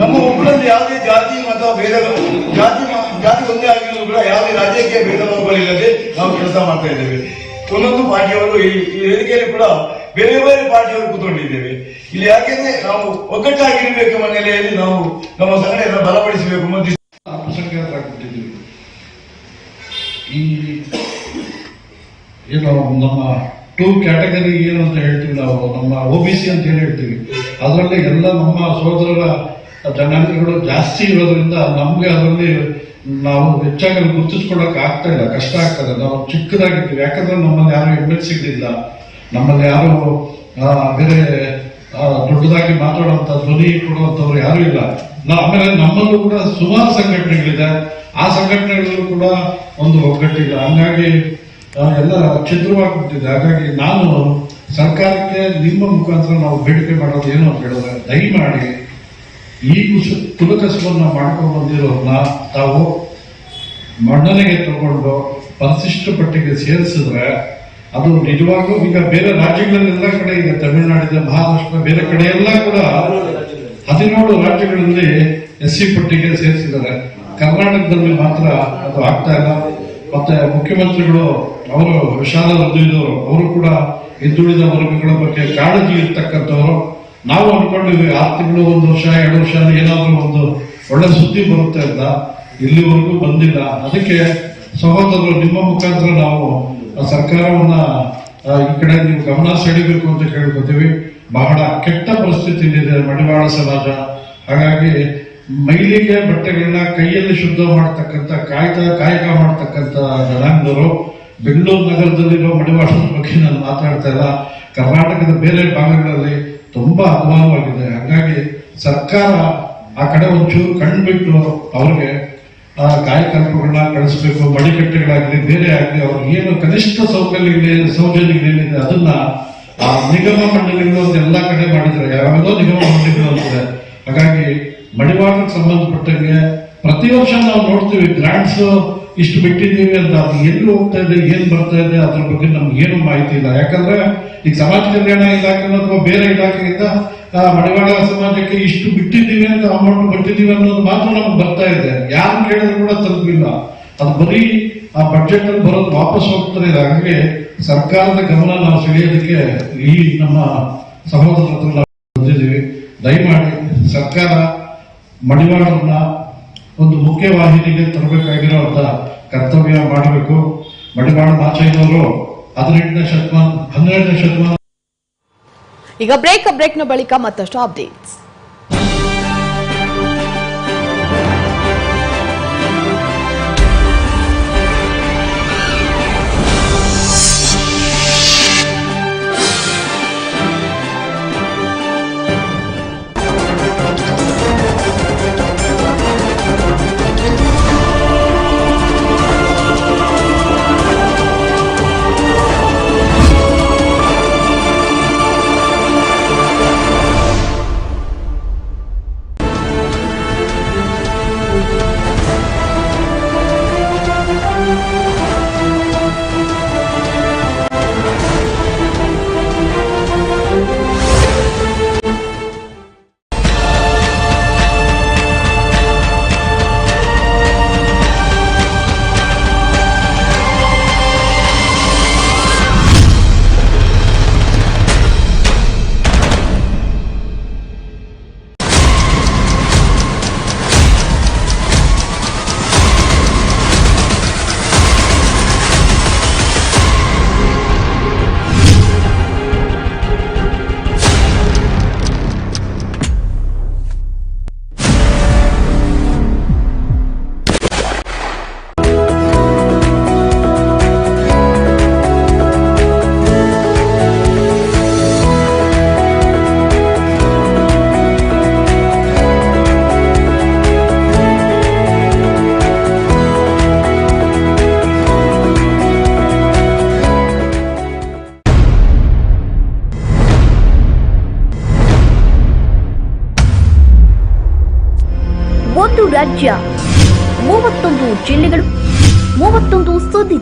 ನಮ್ಮ ಒಬ್ಬರಲ್ಲಿ ಯಾವುದೇ ಜಾತಿ ಮತ ಭೇದಗಳು, ಜಾತಿ ಜಾತಿ ಒಂದೇ ಆಗಿರೋದು ಕೂಡ ಯಾವುದೇ ರಾಜ್ಯಕ್ಕೆ ಭೇದ ಭಾವಗಳಿಲ್ಲದೆ ನಾವು ಕೆಲಸ ಮಾಡ್ತಾ ಇದ್ದೇವೆ. ಒಂದೊಂದು ಪಾರ್ಟಿಯವರು ಈ ವೇದಿಕೆಯಲ್ಲಿ ಕೂಡ ಬೇರೆ ಬೇರೆ ಪಾರ್ಟಿಯವರು ಕೂತ್ಕೊಂಡಿದ್ದೇವೆ. ಇಲ್ಲಿ ಯಾಕೆಂದ್ರೆ ನಾವು ಒಗ್ಗಟ್ಟಾಗಿರ್ಬೇಕು ಎಂಬ ನೆಲೆಯಲ್ಲಿ ನಾವು ನಮ್ಮ ಸಂಘಟನೆಯನ್ನು ಬಲಪಡಿಸಬೇಕು ಮತ್ತು ಅಲ್ಪಸಂಖ್ಯಾತರಾಗ್ಬಿಟ್ಟಿದ್ದೀವಿ ಈ ಏನು ನಮ್ಮ ಟೂ ಕ್ಯಾಟಗರಿ ಏನು ಅಂತ ಹೇಳ್ತೀವಿ ನಾವು, ನಮ್ಮ ಒ ಬಿ ಸಿ ಅಂತ ಏನು ಹೇಳ್ತೀವಿ. ಅದರಲ್ಲಿ ಎಲ್ಲ ನಮ್ಮ ಸೋದರರ ಜನಾಂಗಗಳು ಜಾಸ್ತಿ ಇರೋದ್ರಿಂದ ನಮ್ಗೆ ಅದರಲ್ಲಿ ನಾವು ಹೆಚ್ಚಾಗಿ ಗುರುತಿಸ್ಕೊಳಕ್ ಆಗ್ತಾ ಇಲ್ಲ, ಕಷ್ಟ ಆಗ್ತದೆ. ನಾವು ಚಿಕ್ಕದಾಗಿರ್ತೀವಿ. ಯಾಕಂದ್ರೆ ನಮ್ಮಲ್ಲಿ ಯಾರು ಎಂ ಎಲ್ ನಮ್ಮಲ್ಲಿ ಯಾರು ಬೇರೆ ದೊಡ್ಡದಾಗಿ ಮಾತಾಡುವಂತ ಧ್ವನಿ ಕೊಡುವಂತವ್ರು ಯಾರು ಇಲ್ಲ. ನಾವು ಆಮೇಲೆ ನಮ್ಮಲ್ಲೂ ಕೂಡ ಸುಮಾರು ಸಂಘಟನೆಗಳಿದೆ. ಆ ಸಂಘಟನೆಗಳಲ್ಲೂ ಕೂಡ ಒಂದು ಒಗ್ಗಟ್ಟಿಲ್ಲ ಹಂಗಾಗಿ ಎಲ್ಲ ಛಿದ್ರವಾಗ್ಬಿಟ್ಟಿದೆ ಹಾಗಾಗಿ ನಾನು ಸರ್ಕಾರಕ್ಕೆ ನಿಮ್ಮ ಮುಖಾಂತರ ನಾವು ಬೇಡಿಕೆ ಮಾಡೋದು ಏನು ಅಂತ ಹೇಳಿದ್ರೆ, ದಯಮಾಡಿ ಈ ಕುಶ ಮಾಡ್ಕೊಂಡು ಬಂದಿರೋನ್ನ ತಾವು ಮಣ್ಣನೆಗೆ ತಗೊಂಡು ಪರಿಶಿಷ್ಟ ಪಟ್ಟಿಗೆ ಸೇರಿಸಿದ್ರೆ ಅದು ನಿಜವಾಗ್ಲೂ ಈಗ ಬೇರೆ ರಾಜ್ಯಗಳಲ್ಲೆಲ್ಲ ಕಡೆ ಈಗ ತಮಿಳುನಾಡಿನ ಮಹಾರಾಷ್ಟ್ರ ಬೇರೆ ಕಡೆ ಎಲ್ಲ ಕೂಡ ಹದಿನೇಳು ರಾಜ್ಯಗಳಲ್ಲಿ ಎಸ್ ಸಿ ಪಟ್ಟಿಗೆ ಸೇರಿಸಿದ್ದಾರೆ. ಕರ್ನಾಟಕದಲ್ಲಿ ಮಾತ್ರ ಅದು ಆಗ್ತಾ ಇಲ್ಲ. ಮತ್ತೆ ಮುಖ್ಯಮಂತ್ರಿಗಳು ಅವರು ವಿಶಾಲ ಇದ್ದವರು, ಅವರು ಕೂಡ ಹಿಂದುಳಿದ ವರ್ಗಗಳ ಬಗ್ಗೆ ಕಾಳಜಿ ಇರ್ತಕ್ಕಂಥವ್ರು. ನಾವು ಅನ್ಕೊಂಡಿದ್ವಿ, ಆರು ತಿಂಗಳು ಒಂದು ವರ್ಷ, ಎರಡು ವರ್ಷ ಏನಾದ್ರೂ ಒಂದು ಒಳ್ಳೆ ಸುದ್ದಿ ಬರುತ್ತೆ ಅಂತ. ಇಲ್ಲಿವರೆಗೂ ಬಂದಿಲ್ಲ. ಅದಕ್ಕೆ ಸಹೋದರರು, ನಿಮ್ಮ ಮುಖಾಂತರ ನಾವು ಸರ್ಕಾರವನ್ನ ಈ ಕಡೆ ನೀವು ಗಮನ ಸೆಳಿಬೇಕು ಅಂತ ಕೇಳ್ಕೊತೀವಿ. ಬಹಳ ಕೆಟ್ಟ ಪರಿಸ್ಥಿತಿಯಲ್ಲಿದೆ ಮಡಿವಾಳ ಸಮಾಜ. ಹಾಗಾಗಿ ಮೈಲಿಗೆ ಬಟ್ಟೆಗಳನ್ನ ಕೈಯಲ್ಲಿ ಶುದ್ಧ ಮಾಡತಕ್ಕಂತ ಕಾಯ್ತ, ಕಾಯಕ ಮಾಡತಕ್ಕಂತ ಜನಾಂಗದವರು ಬೆಂಗಳೂರು ನಗರದಲ್ಲಿರೋ ಮಡಿವಾಳದ ಬಗ್ಗೆ ನಾನು ಮಾತಾಡ್ತಾ ಇಲ್ಲ. ಕರ್ನಾಟಕದ ಬೇರೆ ಭಾಗಗಳಲ್ಲಿ ತುಂಬಾ ಅನುಭವವಾಗಿದೆ. ಹಾಗಾಗಿ ಸರ್ಕಾರ ಆ ಕಡೆ ಒಂಚೂರು ಕಣ್ಬಿಟ್ಟು ಅವ್ರಿಗೆ ಆ ಕಾರ್ಯಕ್ರಮಗಳನ್ನ ಕಳಿಸ್ಬೇಕು ಮಡಿಕಟ್ಟೆಗಳಾಗಲಿ ಬೇರೆ ಆಗ್ಲಿ ಅವ್ರಿಗೆ ಏನು ಕನಿಷ್ಠ ಸೌಕರ್ಯಗಳಿದೆ ಸೌಜನ್ಯಗಳೇನಿದೆ ಅದನ್ನ ಆ ನಿಗಮ ಮಂಡಳಿಗಳು ಎಲ್ಲ ಕಡೆ ಮಾಡಿದ್ರೆ. ಯಾವಾಗಲೋ ನಿಗಮ ಮಂಡಳಿಗಳು ಅಂತಾರೆ. ಹಾಗಾಗಿ ಮಡಿವಾಳಕ್ಕೆ ಸಂಬಂಧಪಟ್ಟಂಗೆ ಪ್ರತಿ ವರ್ಷ ನಾವು ನೋಡ್ತೀವಿ ಗ್ರಾಂಟ್ಸ್ ಇಷ್ಟು ಬಿಟ್ಟಿದ್ದೀವಿ ಅಂತ ಅದು ಎಲ್ಲಿ ಹೋಗ್ತಾ ಇದೆ, ಏನ್ ಬರ್ತಾ ಇದೆ, ಅದ್ರ ಬಗ್ಗೆ ನಮ್ಗೆ ಏನು ಮಾಹಿತಿ ಇಲ್ಲ. ಯಾಕಂದ್ರೆ ಈಗ ಸಮಾಜ ಕಲ್ಯಾಣ ಇಲಾಖೆ ಅಥವಾ ಬೇರೆ ಇಲಾಖೆಯಿಂದ ಮಡಿವಾಳ ಸಮಾಜಕ್ಕೆ ಇಷ್ಟು ಬಿಟ್ಟಿದ್ದೀವಿ ಅಂತ ಅಮೌಂಟ್ ಕೊಟ್ಟಿದ್ದೀವಿ ಅನ್ನೋದು ಮಾತ್ರ ನಮ್ಗೆ ಬರ್ತಾ ಇದೆ. ಯಾರು ಕೇಳಿದ್ರು ಕೂಡ ತಲುಪಿಲ್ಲ. ಅದು ಬರೀ ಆ ಬಜೆಟ್ ಅಲ್ಲಿ ಬರೋದು ವಾಪಸ್ ಹೋಗ್ತಾ ಇದೆ ಹಾಗೆ ಸರ್ಕಾರದ ಗಮನ ನಾವು ಸೆಳೆಯೋದಕ್ಕೆ ಈ ನಮ್ಮ ಸಹೋದರ ಹತ್ರ ಬಂದಿದ್ದೀವಿ ದಯಮಾಡಿ ಸರ್ಕಾರ ಮಡಿವಾಳರನ್ನ ಒಂದು ಮುಖ್ಯವಾಹಿನಿಗೆ ತರಬೇಕಾಗಿರುವಂತ ಕರ್ತವ್ಯ ಮಾಡಬೇಕು. ಮಡಿವಾಳ ಮಾಚಯ್ಯನವರು ಹದಿನೆಂಟನೇ ಶತಮಾನ, ಹನ್ನೆರಡನೇ ಶತಮಾನ ಈಗ ಬ್ರೇಕ್ ಬ್ರೇಕ್ನ ಬಳಿಕ ಮತ್ತಷ್ಟು ಅಪ್ಡೇಟ್ಸ್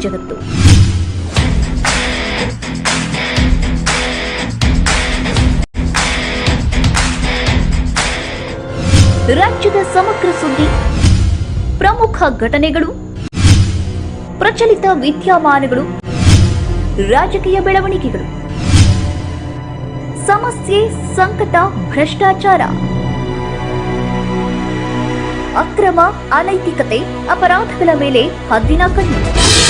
ಜಗತ್ತು. ರಾಜ್ಯದ ಸಮಗ್ರ ಸುದ್ದಿ. ಪ್ರಮುಖ ಘಟನೆಗಳು. ಪ್ರಚಲಿತ ವಿದ್ಯಮಾನಗಳು. ರಾಜಕೀಯ ಬೆಳವಣಿಗೆಗಳು. ಸಮಸ್ಯೆ, ಸಂಕಟ, ಭ್ರಷ್ಟಾಚಾರ. ಅಕ್ರಮ ಅನೈತಿಕತೆ, ಅಪರಾಧಗಳ ಮೇಲೆ ಹದ್ದಿನ ಕಣ್ಣು.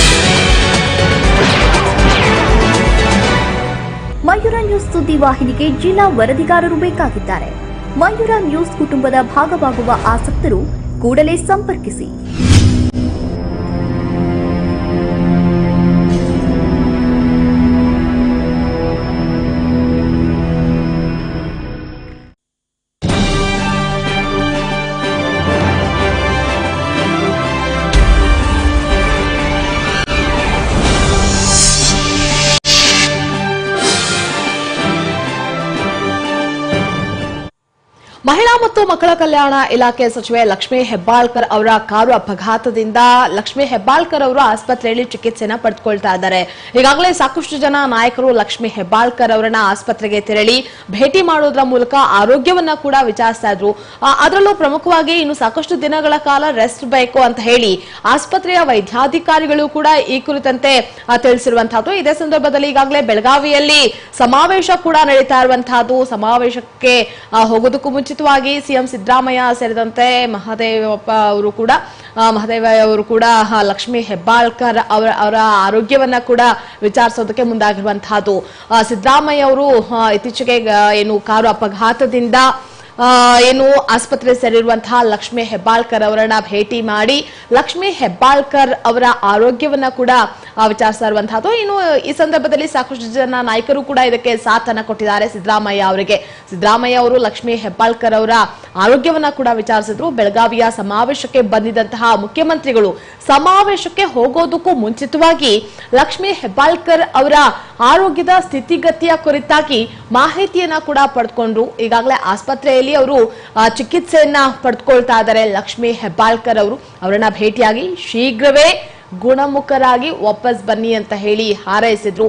ಮಯೂರ ನ್ಯೂಸ್ ಸುದ್ದಿ ವಾಹಿನಿಗೆ ಜಿಲ್ಲಾ ವರದಿಗಾರರು ಬೇಕಾಗಿದ್ದಾರೆ. ಮಯೂರ ನ್ಯೂಸ್ ಕುಟುಂಬದ ಭಾಗವಾಗುವ ಆಸಕ್ತರು ಕೂಡಲೇ ಸಂಪರ್ಕಿಸಿ. ಮತ್ತು ಮಕ್ಕಳ ಕಲ್ಯಾಣ ಇಲಾಖೆ ಸಚಿವೆ ಲಕ್ಷ್ಮೀ ಹೆಬ್ಬಾಳ್ಕರ್ ಅವರ ಕಾರು ಅಪಘಾತದಿಂದ ಲಕ್ಷ್ಮೀ ಹೆಬ್ಬಾಳ್ಕರ್ ಅವರು ಆಸ್ಪತ್ರೆಯಲ್ಲಿ ಚಿಕಿತ್ಸೆನ ಪಡೆದುಕೊಳ್ತಾ ಇದ್ದಾರೆ. ಈಗಾಗಲೇ ಸಾಕಷ್ಟು ಜನ ನಾಯಕರು ಲಕ್ಷ್ಮೀ ಹೆಬ್ಬಾಳ್ಕರ್ ಅವರನ್ನ ಆಸ್ಪತ್ರೆಗೆ ತೆರಳಿ ಭೇಟಿ ಮಾಡೋದ್ರ ಮೂಲಕ ಆರೋಗ್ಯವನ್ನ ಕೂಡ ವಿಚಾರಿಸ್ತಾ ಇದ್ರು. ಅದರಲ್ಲೂ ಪ್ರಮುಖವಾಗಿ ಇನ್ನು ಸಾಕಷ್ಟು ದಿನಗಳ ಕಾಲ ರೆಸ್ಟ್ ಬೇಕು ಅಂತ ಹೇಳಿ ಆಸ್ಪತ್ರೆಯ ವೈದ್ಯಾಧಿಕಾರಿಗಳು ಕೂಡ ಈ ಕುರಿತಂತೆ ತಿಳಿಸಿರುವಂತಹದ್ದು. ಇದೇ ಸಂದರ್ಭದಲ್ಲಿ ಈಗಾಗಲೇ ಬೆಳಗಾವಿಯಲ್ಲಿ ಸಮಾವೇಶ ಕೂಡ ನಡೀತಾ ಇರುವಂತಹದ್ದು. ಸಮಾವೇಶಕ್ಕೆ ಹೋಗೋದಕ್ಕೂ ಮುಂಚಿತವಾಗಿ ಸಿಎಂ ಸಿದ್ದರಾಮಯ್ಯ ಸೇರಿದಂತೆ ಮಹದೇವಪ್ಪ ಅವರು ಕೂಡ ಮಹದೇವಯ್ಯ ಅವರು ಕೂಡ ಲಕ್ಷ್ಮಿ ಹೆಬ್ಬಾಳ್ಕರ್ ಅವರ ಅವರ ಆರೋಗ್ಯವನ್ನ ಕೂಡ ವಿಚಾರಿಸೋದಕ್ಕೆ ಮುಂದಾಗಿರುವಂತಹದ್ದು. ಸಿದ್ದರಾಮಯ್ಯ ಅವರು ಇತ್ತೀಚೆಗೆ ಏನು ಕಾರು ಅಪಘಾತದಿಂದ ಏನು ಆಸ್ಪತ್ರೆ ಸೇರಿರುವಂತಹ ಲಕ್ಷ್ಮೀ ಹೆಬ್ಬಾಳ್ಕರ್ ಅವರನ್ನ ಭೇಟಿ ಮಾಡಿ, ಲಕ್ಷ್ಮೀ ಹೆಬ್ಬಾಳ್ಕರ್ ಅವರ ಆರೋಗ್ಯವನ್ನ ಕೂಡ ವಿಚಾರಿಸ್ತಾ ಇರುವಂತಹದ್ದು ಇನ್ನು ಈ ಸಂದರ್ಭದಲ್ಲಿ ಸಾಕಷ್ಟು ಜನ ನಾಯಕರು ಕೂಡ ಇದಕ್ಕೆ ಸಾಥನ್ನ ಕೊಟ್ಟಿದ್ದಾರೆ ಸಿದ್ದರಾಮಯ್ಯ ಅವರಿಗೆ. ಸಿದ್ದರಾಮಯ್ಯ ಅವರು, ಲಕ್ಷ್ಮೀ ಹೆಬ್ಬಾಳ್ಕರ್ ಅವರ ಆರೋಗ್ಯವನ್ನ ಕೂಡ ವಿಚಾರಿಸಿದ್ರು. ಬೆಳಗಾವಿಯ ಸಮಾವೇಶಕ್ಕೆ ಬಂದಿದ್ದಂತಹ ಮುಖ್ಯಮಂತ್ರಿಗಳು ಸಮಾವೇಶಕ್ಕೆ ಹೋಗೋದಕ್ಕೂ ಮುಂಚಿತವಾಗಿ ಲಕ್ಷ್ಮೀ ಹೆಬ್ಬಾಳ್ಕರ್ ಅವರ ಆರೋಗ್ಯದ ಸ್ಥಿತಿಗತಿಯ ಕುರಿತಾಗಿ ಮಾಹಿತಿಯನ್ನ ಕೂಡ ಪಡೆದುಕೊಂಡ್ರು. ಈಗಾಗಲೇ ಆಸ್ಪತ್ರೆಯಲ್ಲಿ ಅವರು ಚಿಕಿತ್ಸೆಯನ್ನ ಪಡೆದುಕೊಳ್ತಾ ಇದ್ದಾರೆ ಲಕ್ಷ್ಮಿ ಹೆಬ್ಬಾಳ್ಕರ್ ಅವರು. ಅವರನ್ನ ಭೇಟಿಯಾಗಿ ಶೀಘ್ರವೇ ಗುಣಮುಖರಾಗಿ ವಾಪಸ್ ಬನ್ನಿ ಅಂತ ಹೇಳಿ ಹಾರೈಸಿದ್ರು.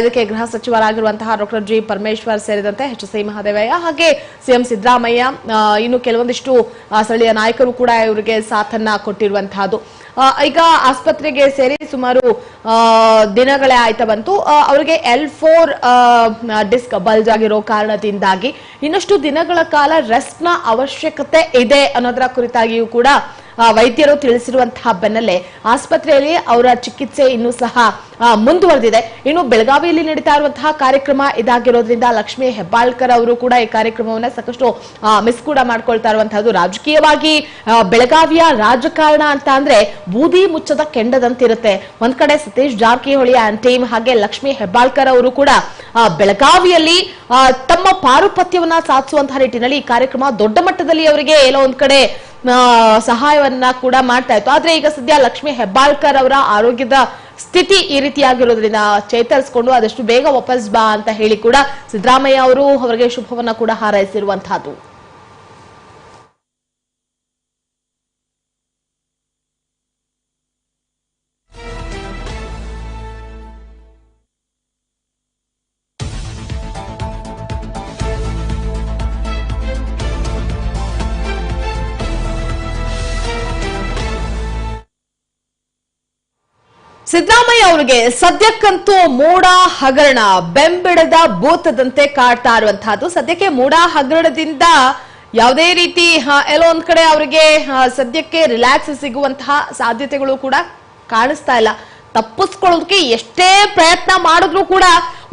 ಇದಕ್ಕೆ ಗೃಹ ಸಚಿವರಾಗಿರುವಂತಹ ಡಾಕ್ಟರ್ ಜಿ ಪರಮೇಶ್ವರ್ ಸೇರಿದಂತೆ ಎಚ್ ಸಿ ಮಹಾದೇವಯ್ಯ ಹಾಗೆ ಸಿಎಂ ಸಿದ್ದರಾಮಯ್ಯ ಇನ್ನು ಕೆಲವೊಂದಿಷ್ಟು ಸ್ಥಳೀಯ ನಾಯಕರು ಕೂಡ ಇವರಿಗೆ ಸಾಥನ್ನ ಕೊಟ್ಟಿರುವಂತಹದ್ದು. ಈಗ ಆಸ್ಪತ್ರೆಗೆ ಸೇರಿ ಸುಮಾರು ದಿನಗಳೇ ಆಯ್ತಾ ಬಂತು. ಅವರಿಗೆ ಎಲ್ ಫೋರ್ ಡಿಸ್ಕ್ ಬಲ್ಜ್ ಆಗಿರೋ ಕಾರಣದಿಂದಾಗಿ ಇನ್ನಷ್ಟು ದಿನಗಳ ಕಾಲ ರೆಸ್ಟ್ನ ಅವಶ್ಯಕತೆ ಇದೆ ಅನ್ನೋದರ ಕುರಿತಾಗಿಯೂ ಕೂಡ ವೈದ್ಯರು ತಿಳಿಸಿರುವಂತಹ ಬೆನ್ನಲ್ಲೇ ಆಸ್ಪತ್ರೆಯಲ್ಲಿ ಅವರ ಚಿಕಿತ್ಸೆ ಇನ್ನೂ ಸಹ ಮುಂದುವರೆದಿದೆ. ಇನ್ನು ಬೆಳಗಾವಿಯಲ್ಲಿ ನಡೀತಾ ಇರುವಂತಹ ಕಾರ್ಯಕ್ರಮ ಇದಾಗಿರೋದ್ರಿಂದ ಲಕ್ಷ್ಮೀ ಹೆಬ್ಬಾಳ್ಕರ್ ಅವರು ಕೂಡ ಈ ಕಾರ್ಯಕ್ರಮವನ್ನ ಸಾಕಷ್ಟು ಮಿಸ್ ಕೂಡ ಮಾಡ್ಕೊಳ್ತಾ ಇರುವಂತಹದ್ದು. ರಾಜಕೀಯವಾಗಿ ಬೆಳಗಾವಿಯ ರಾಜಕಾರಣ ಅಂತ ಅಂದ್ರೆ ಬೂದಿ ಮುಚ್ಚದ ಕೆಂಡದಂತಿರುತ್ತೆ. ಒಂದ್ ಕಡೆ ಸತೀಶ್ ಜಾರಕಿಹೊಳಿ ಅಂಡ್ ಟೀಮ್ ಹಾಗೆ ಲಕ್ಷ್ಮೀ ಹೆಬ್ಬಾಳ್ಕರ್ ಅವರು ಕೂಡ ಬೆಳಗಾವಿಯಲ್ಲಿ ತಮ್ಮ ಪಾರುಪತ್ಯವನ್ನ ಸಾಧಿಸುವಂತಹ ನಿಟ್ಟಿನಲ್ಲಿ ಈ ಕಾರ್ಯಕ್ರಮ ದೊಡ್ಡ ಮಟ್ಟದಲ್ಲಿ ಅವರಿಗೆ ಏನೋ ಒಂದ್ ಕಡೆ ಸಹಾಯವನ್ನ ಕೂಡ ಮಾಡ್ತಾ ಇತ್ತು. ಆದ್ರೆ ಈಗ ಸದ್ಯ ಲಕ್ಷ್ಮಿ ಹೆಬ್ಬಾಳ್ಕರ್ ಅವರ ಆರೋಗ್ಯದ ಸ್ಥಿತಿ ಈ ರೀತಿಯಾಗಿರೋದ್ರಿಂದ ಚೇತರಿಸಿಕೊಂಡು ಆದಷ್ಟು ಬೇಗ ವಾಪಸ್ ಬಾ ಅಂತ ಹೇಳಿ ಕೂಡ ಸಿದ್ದರಾಮಯ್ಯ ಅವರು ಅವರಿಗೆ ಶುಭವನ್ನ ಕೂಡ ಹಾರೈಸಿರುವಂತಹದ್ದು. ಸಿದ್ದರಾಮಯ್ಯ ಅವರಿಗೆ ಸದ್ಯಕ್ಕಂತೂ ಮೂಡ ಹಗರಣ, ಬೆಂಬಿಡದ ಭೂತದಂತೆ ಕಾಡ್ತಾ ಇರುವಂತಹದ್ದು. ಸದ್ಯಕ್ಕೆ ಮೂಡ ಹಗರಣದಿಂದ ಯಾವುದೇ ರೀತಿ ಎಲ್ಲೋ ಒಂದ್ ಕಡೆ ಅವರಿಗೆ ಸದ್ಯಕ್ಕೆ ರಿಲ್ಯಾಕ್ಸ್ ಸಿಗುವಂತಹ ಸಾಧ್ಯತೆಗಳು ಕೂಡ ಕಾಣಿಸ್ತಾ ಇಲ್ಲ. ತಪ್ಪಿಸ್ಕೊಳ್ಳೋದಕ್ಕೆ ಎಷ್ಟೇ ಪ್ರಯತ್ನ ಮಾಡಿದ್ರು ಕೂಡ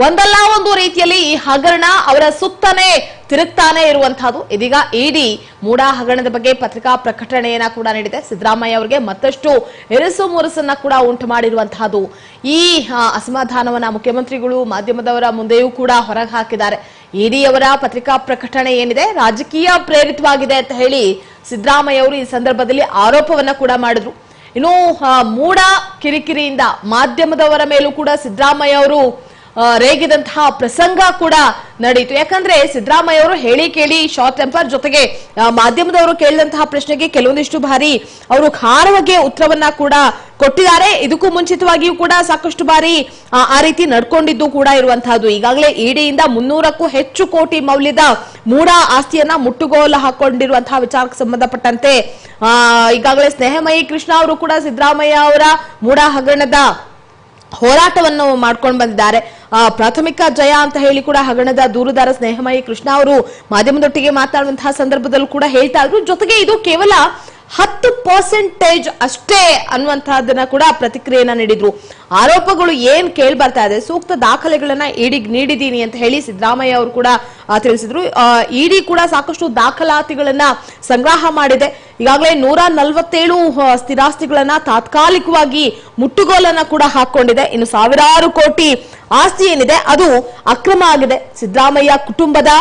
ಒಂದಲ್ಲ ಒಂದು ರೀತಿಯಲ್ಲಿ ಈ ಹಗರಣ ಅವರ ಸುತ್ತನೇ ತಿರುಗ್ತಾನೆ ಇರುವಂತಹದ್ದು. ಇದೀಗ ಇಡಿ ಮೂಡ ಹಗರಣದ ಬಗ್ಗೆ ಪತ್ರಿಕಾ ಪ್ರಕಟಣೆಯನ್ನ ಕೂಡ ನೀಡಿದೆ. ಸಿದ್ದರಾಮಯ್ಯ ಅವರಿಗೆ ಮತ್ತಷ್ಟು ಎರಸು ಮುರಸನ್ನ ಕೂಡ ಉಂಟು ಮಾಡಿರುವಂತಹದ್ದು. ಈ ಅಸಮಾಧಾನವನ್ನ ಮುಖ್ಯಮಂತ್ರಿಗಳು ಮಾಧ್ಯಮದವರ ಮುಂದೆಯೂ ಕೂಡ ಹೊರಗೆ ಹಾಕಿದ್ದಾರೆ ಇಡಿ ಅವರ ಪತ್ರಿಕಾ ಪ್ರಕಟಣೆ ಏನಿದೆ? ರಾಜಕೀಯ ಪ್ರೇರಿತವಾಗಿದೆ ಅಂತ ಹೇಳಿ ಸಿದ್ದರಾಮಯ್ಯ ಅವರು ಈ ಸಂದರ್ಭದಲ್ಲಿ ಆರೋಪವನ್ನ ಕೂಡ ಮಾಡಿದ್ರು. ಇನ್ನು ಮೂಡ ಕಿರಿಕಿರಿಯಿಂದ ಮಾಧ್ಯಮದವರ ಮೇಲೂ ಕೂಡ ಸಿದ್ದರಾಮಯ್ಯ ಅವರು ರೇಗಿದಂತಹ ಪ್ರಸಂಗ ಕೂಡ ನಡೆಯಿತು ಯಾಕಂದ್ರೆ ಸಿದ್ದರಾಮಯ್ಯ ಅವರು ಹೇಳಿ ಕೇಳಿ ಶಾರ್ಟ್ ಟೆಂಪರ್ ಜೊತೆಗೆ ಮಾಧ್ಯಮದವರು ಕೇಳಿದಂತಹ ಪ್ರಶ್ನೆಗೆ ಕೆಲವೊಂದಿಷ್ಟು ಬಾರಿ ಅವರು ಖಾರವಾಗಿ ಉತ್ತರವನ್ನ ಕೂಡ ಕೊಟ್ಟಿದ್ದಾರೆ. ಇದಕ್ಕೂ ಮುಂಚಿತವಾಗಿಯೂ ಕೂಡ ಸಾಕಷ್ಟು ಬಾರಿ ಆ, ರೀತಿ ನಡ್ಕೊಂಡಿದ್ದು ಕೂಡ ಇರುವಂತಹದ್ದು. ಈಗಾಗಲೇ ಇಡಿಯಿಂದ ಮುನ್ನೂರಕ್ಕೂ ಹೆಚ್ಚು ಕೋಟಿ ಮೌಲ್ಯದ ಮೂಡ ಆಸ್ತಿಯನ್ನ ಮುಟ್ಟುಗೋಲು ಹಾಕೊಂಡಿರುವಂತಹ ವಿಚಾರಕ್ಕೆ ಸಂಬಂಧಪಟ್ಟಂತೆ ಈಗಾಗಲೇ ಸ್ನೇಹಮಯಿ ಕೃಷ್ಣ ಅವರು ಕೂಡ ಸಿದ್ದರಾಮಯ್ಯ ಅವರ ಮೂಡ ಹಗರಣದ ಹೋರಾಟವನ್ನು ಮಾಡ್ಕೊಂಡು ಬಂದಿದ್ದಾರೆ. ಪ್ರಾಥಮಿಕ ಜಯ ಅಂತ ಹೇಳಿ ಕೂಡ ಹಗರಣದ ದೂರುದಾರ ಸ್ನೇಹಮಯಿ ಕೃಷ್ಣ ಅವರು ಮಾಧ್ಯಮದೊಟ್ಟಿಗೆ ಮಾತಾಡುವಂತಹ ಸಂದರ್ಭದಲ್ಲೂ ಕೂಡ ಹೇಳ್ತಾ ಇದ್ರು. ಜೊತೆಗೆ ಇದು ಕೇವಲ ಹತ್ತು ಪರ್ಸೆಂಟೇಜ್ ಅಷ್ಟೇ ಅನ್ನುವಂತಹದನ್ನ ಕೂಡ ಪ್ರತಿಕ್ರಿಯೆಯನ್ನ ನೀಡಿದ್ರು. ಆರೋಪಗಳು ಏನ್ ಕೇಳಿ ಬರ್ತಾ ಇದೆ, ಸೂಕ್ತ ದಾಖಲೆಗಳನ್ನ ಇಡಿಗ್ ನೀಡಿದೀನಿ ಅಂತ ಹೇಳಿ ಸಿದ್ದರಾಮಯ್ಯ ಅವರು ಕೂಡ ತಿಳಿಸಿದ್ರು. ಇಡಿ ಕೂಡ ಸಾಕಷ್ಟು ದಾಖಲಾತಿಗಳನ್ನ ಸಂಗ್ರಹ ಮಾಡಿದೆ. ಈಗಾಗಲೇ ನೂರ ನಲವತ್ತೇಳು ಸ್ಥಿರಾಸ್ತಿಗಳನ್ನ ತಾತ್ಕಾಲಿಕವಾಗಿ ಮುಟ್ಟುಗೋಲನ್ನ ಕೂಡ ಹಾಕೊಂಡಿದೆ ಇನ್ನು ಸಾವಿರಾರು ಕೋಟಿ ಆಸ್ತಿ ಏನಿದೆ, ಅದು ಅಕ್ರಮ ಆಗಿದೆ. ಸಿದ್ದರಾಮಯ್ಯ ಕುಟುಂಬದ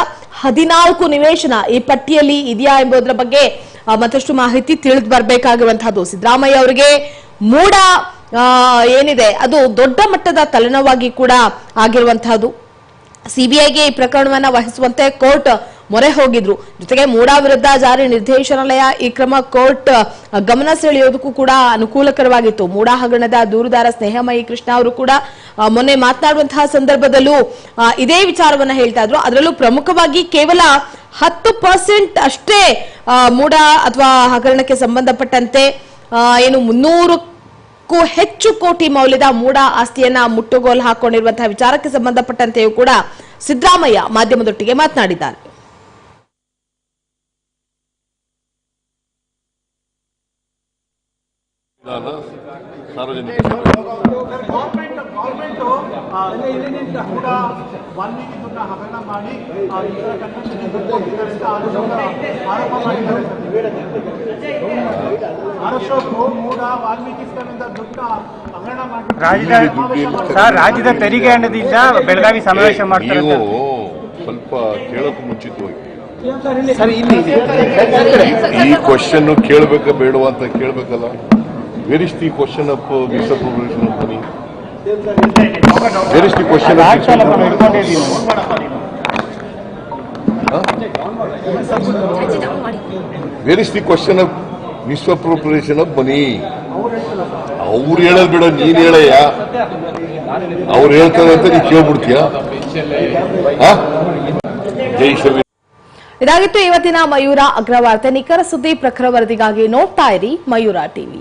ಹದಿನಾಲ್ಕು ನಿವೇಶನ ಈ ಪಟ್ಟಿಯಲ್ಲಿ ಇದೆಯಾ ಎಂಬುದರ ಬಗ್ಗೆ ಮತ್ತಷ್ಟು ಮಾಹಿತಿ ತಿಳಿದು ಬರಬೇಕಾಗಿರುವಂತಹದ್ದು ಸಿದ್ದರಾಮಯ್ಯ ಅವರಿಗೆ ಮೂಡ ಏನಿದೆ, ಅದು ದೊಡ್ಡ ಮಟ್ಟದ ತಲೆನೋವಾಗಿ ಕೂಡ ಆಗಿರುವಂತಹದ್ದು. ಸಿಬಿಐಗೆ ಈ ಪ್ರಕರಣವನ್ನ ವಹಿಸುವಂತೆ ಕೋರ್ಟ್ ಮೊರೆ ಹೋಗಿದ್ರು. ಜೊತೆಗೆ ಮೂಡಾ ವಿರುದ್ಧ ಜಾರಿ ನಿರ್ದೇಶನಾಲಯ ಈ ಕ್ರಮ ಕೋರ್ಟ್ ಗಮನ ಸೆಳೆಯೋದಕ್ಕೂ ಕೂಡ ಅನುಕೂಲಕರವಾಗಿತ್ತು. ಮೂಡಾ ಹಗರಣದ ದೂರುದಾರ ಸ್ನೇಹಮಯಿ ಕೃಷ್ಣ ಅವರು ಕೂಡ ಮೊನ್ನೆ ಮಾತನಾಡುವಂತಹ ಸಂದರ್ಭದಲ್ಲೂ ಇದೇ ವಿಚಾರವನ್ನ ಹೇಳ್ತಾ ಇದ್ರು. ಅದರಲ್ಲೂ ಪ್ರಮುಖವಾಗಿ ಕೇವಲ ಹತ್ತು ಪರ್ಸೆಂಟ್ ಅಷ್ಟೇ ಮೂಡ ಅಥವಾ ಹಗರಣಕ್ಕೆ ಸಂಬಂಧಪಟ್ಟಂತೆ ಏನು ಮುನ್ನೂರು ಕ್ಕೂ ಹೆಚ್ಚು ಕೋಟಿ ಮೌಲ್ಯದ ಮೂಡ ಆಸ್ತಿಯನ್ನ ಮುಟ್ಟುಗೋಲು ಹಾಕೊಂಡಿರುವಂತಹ ವಿಚಾರಕ್ಕೆ ಸಂಬಂಧಪಟ್ಟಂತೆಯೂ ಕೂಡ ಸಿದ್ದರಾಮಯ್ಯ ಮಾಧ್ಯಮದೊಟ್ಟಿಗೆ ಮಾತನಾಡಿದ್ದಾರೆ. ವಿಧಾನ ಹಗರಣ ರಾಜ್ಯದ ಸರ್ ರಾಜ್ಯದ ತೆರಿಗೆ ಹಣದಿಂದ ಬೆಳಗಾವಿ ಸಮಾವೇಶ ಮಾಡ್ತಾರೆ ನೀವು ಸ್ವಲ್ಪ ಕೇಳೋಕೆ ಮುಂಚಿತವಾಗಿ. ಸರ್ ಇಲ್ಲಿ ಈ ಕ್ವಶನ್ ಕೇಳ್ಬೇಕ ಬೇಡವಾ ಅಂತ ಕೇಳಬೇಕಲ್ಲ? Where is the question of misappropriation of money where is the question where is the question of misappropriation of money ಅವ್ರು ಹೇಳೋದ್ ಬೇಡ ನೀನ್ ಹೇಳಯ್ಯ ಅವ್ರು ಹೇಳ್ತಾರೆ ಅಂತ ನೀ ಕೇಳ್ಬಿಡ್ತೀಯ? ಜೈ ಶ್ರೀ ಇದಾಗಿತ್ತು ಇವತ್ತಿನ ಮಯೂರ ಅಗ್ರವಾರ್ತೆ. ನಿಖರ ಸುದ್ದಿ ಪ್ರಖರ ವರದಿಗಾಗಿ ನೋಡ್ತಾ ಇರಿ ಮಯೂರ ಟಿವಿ.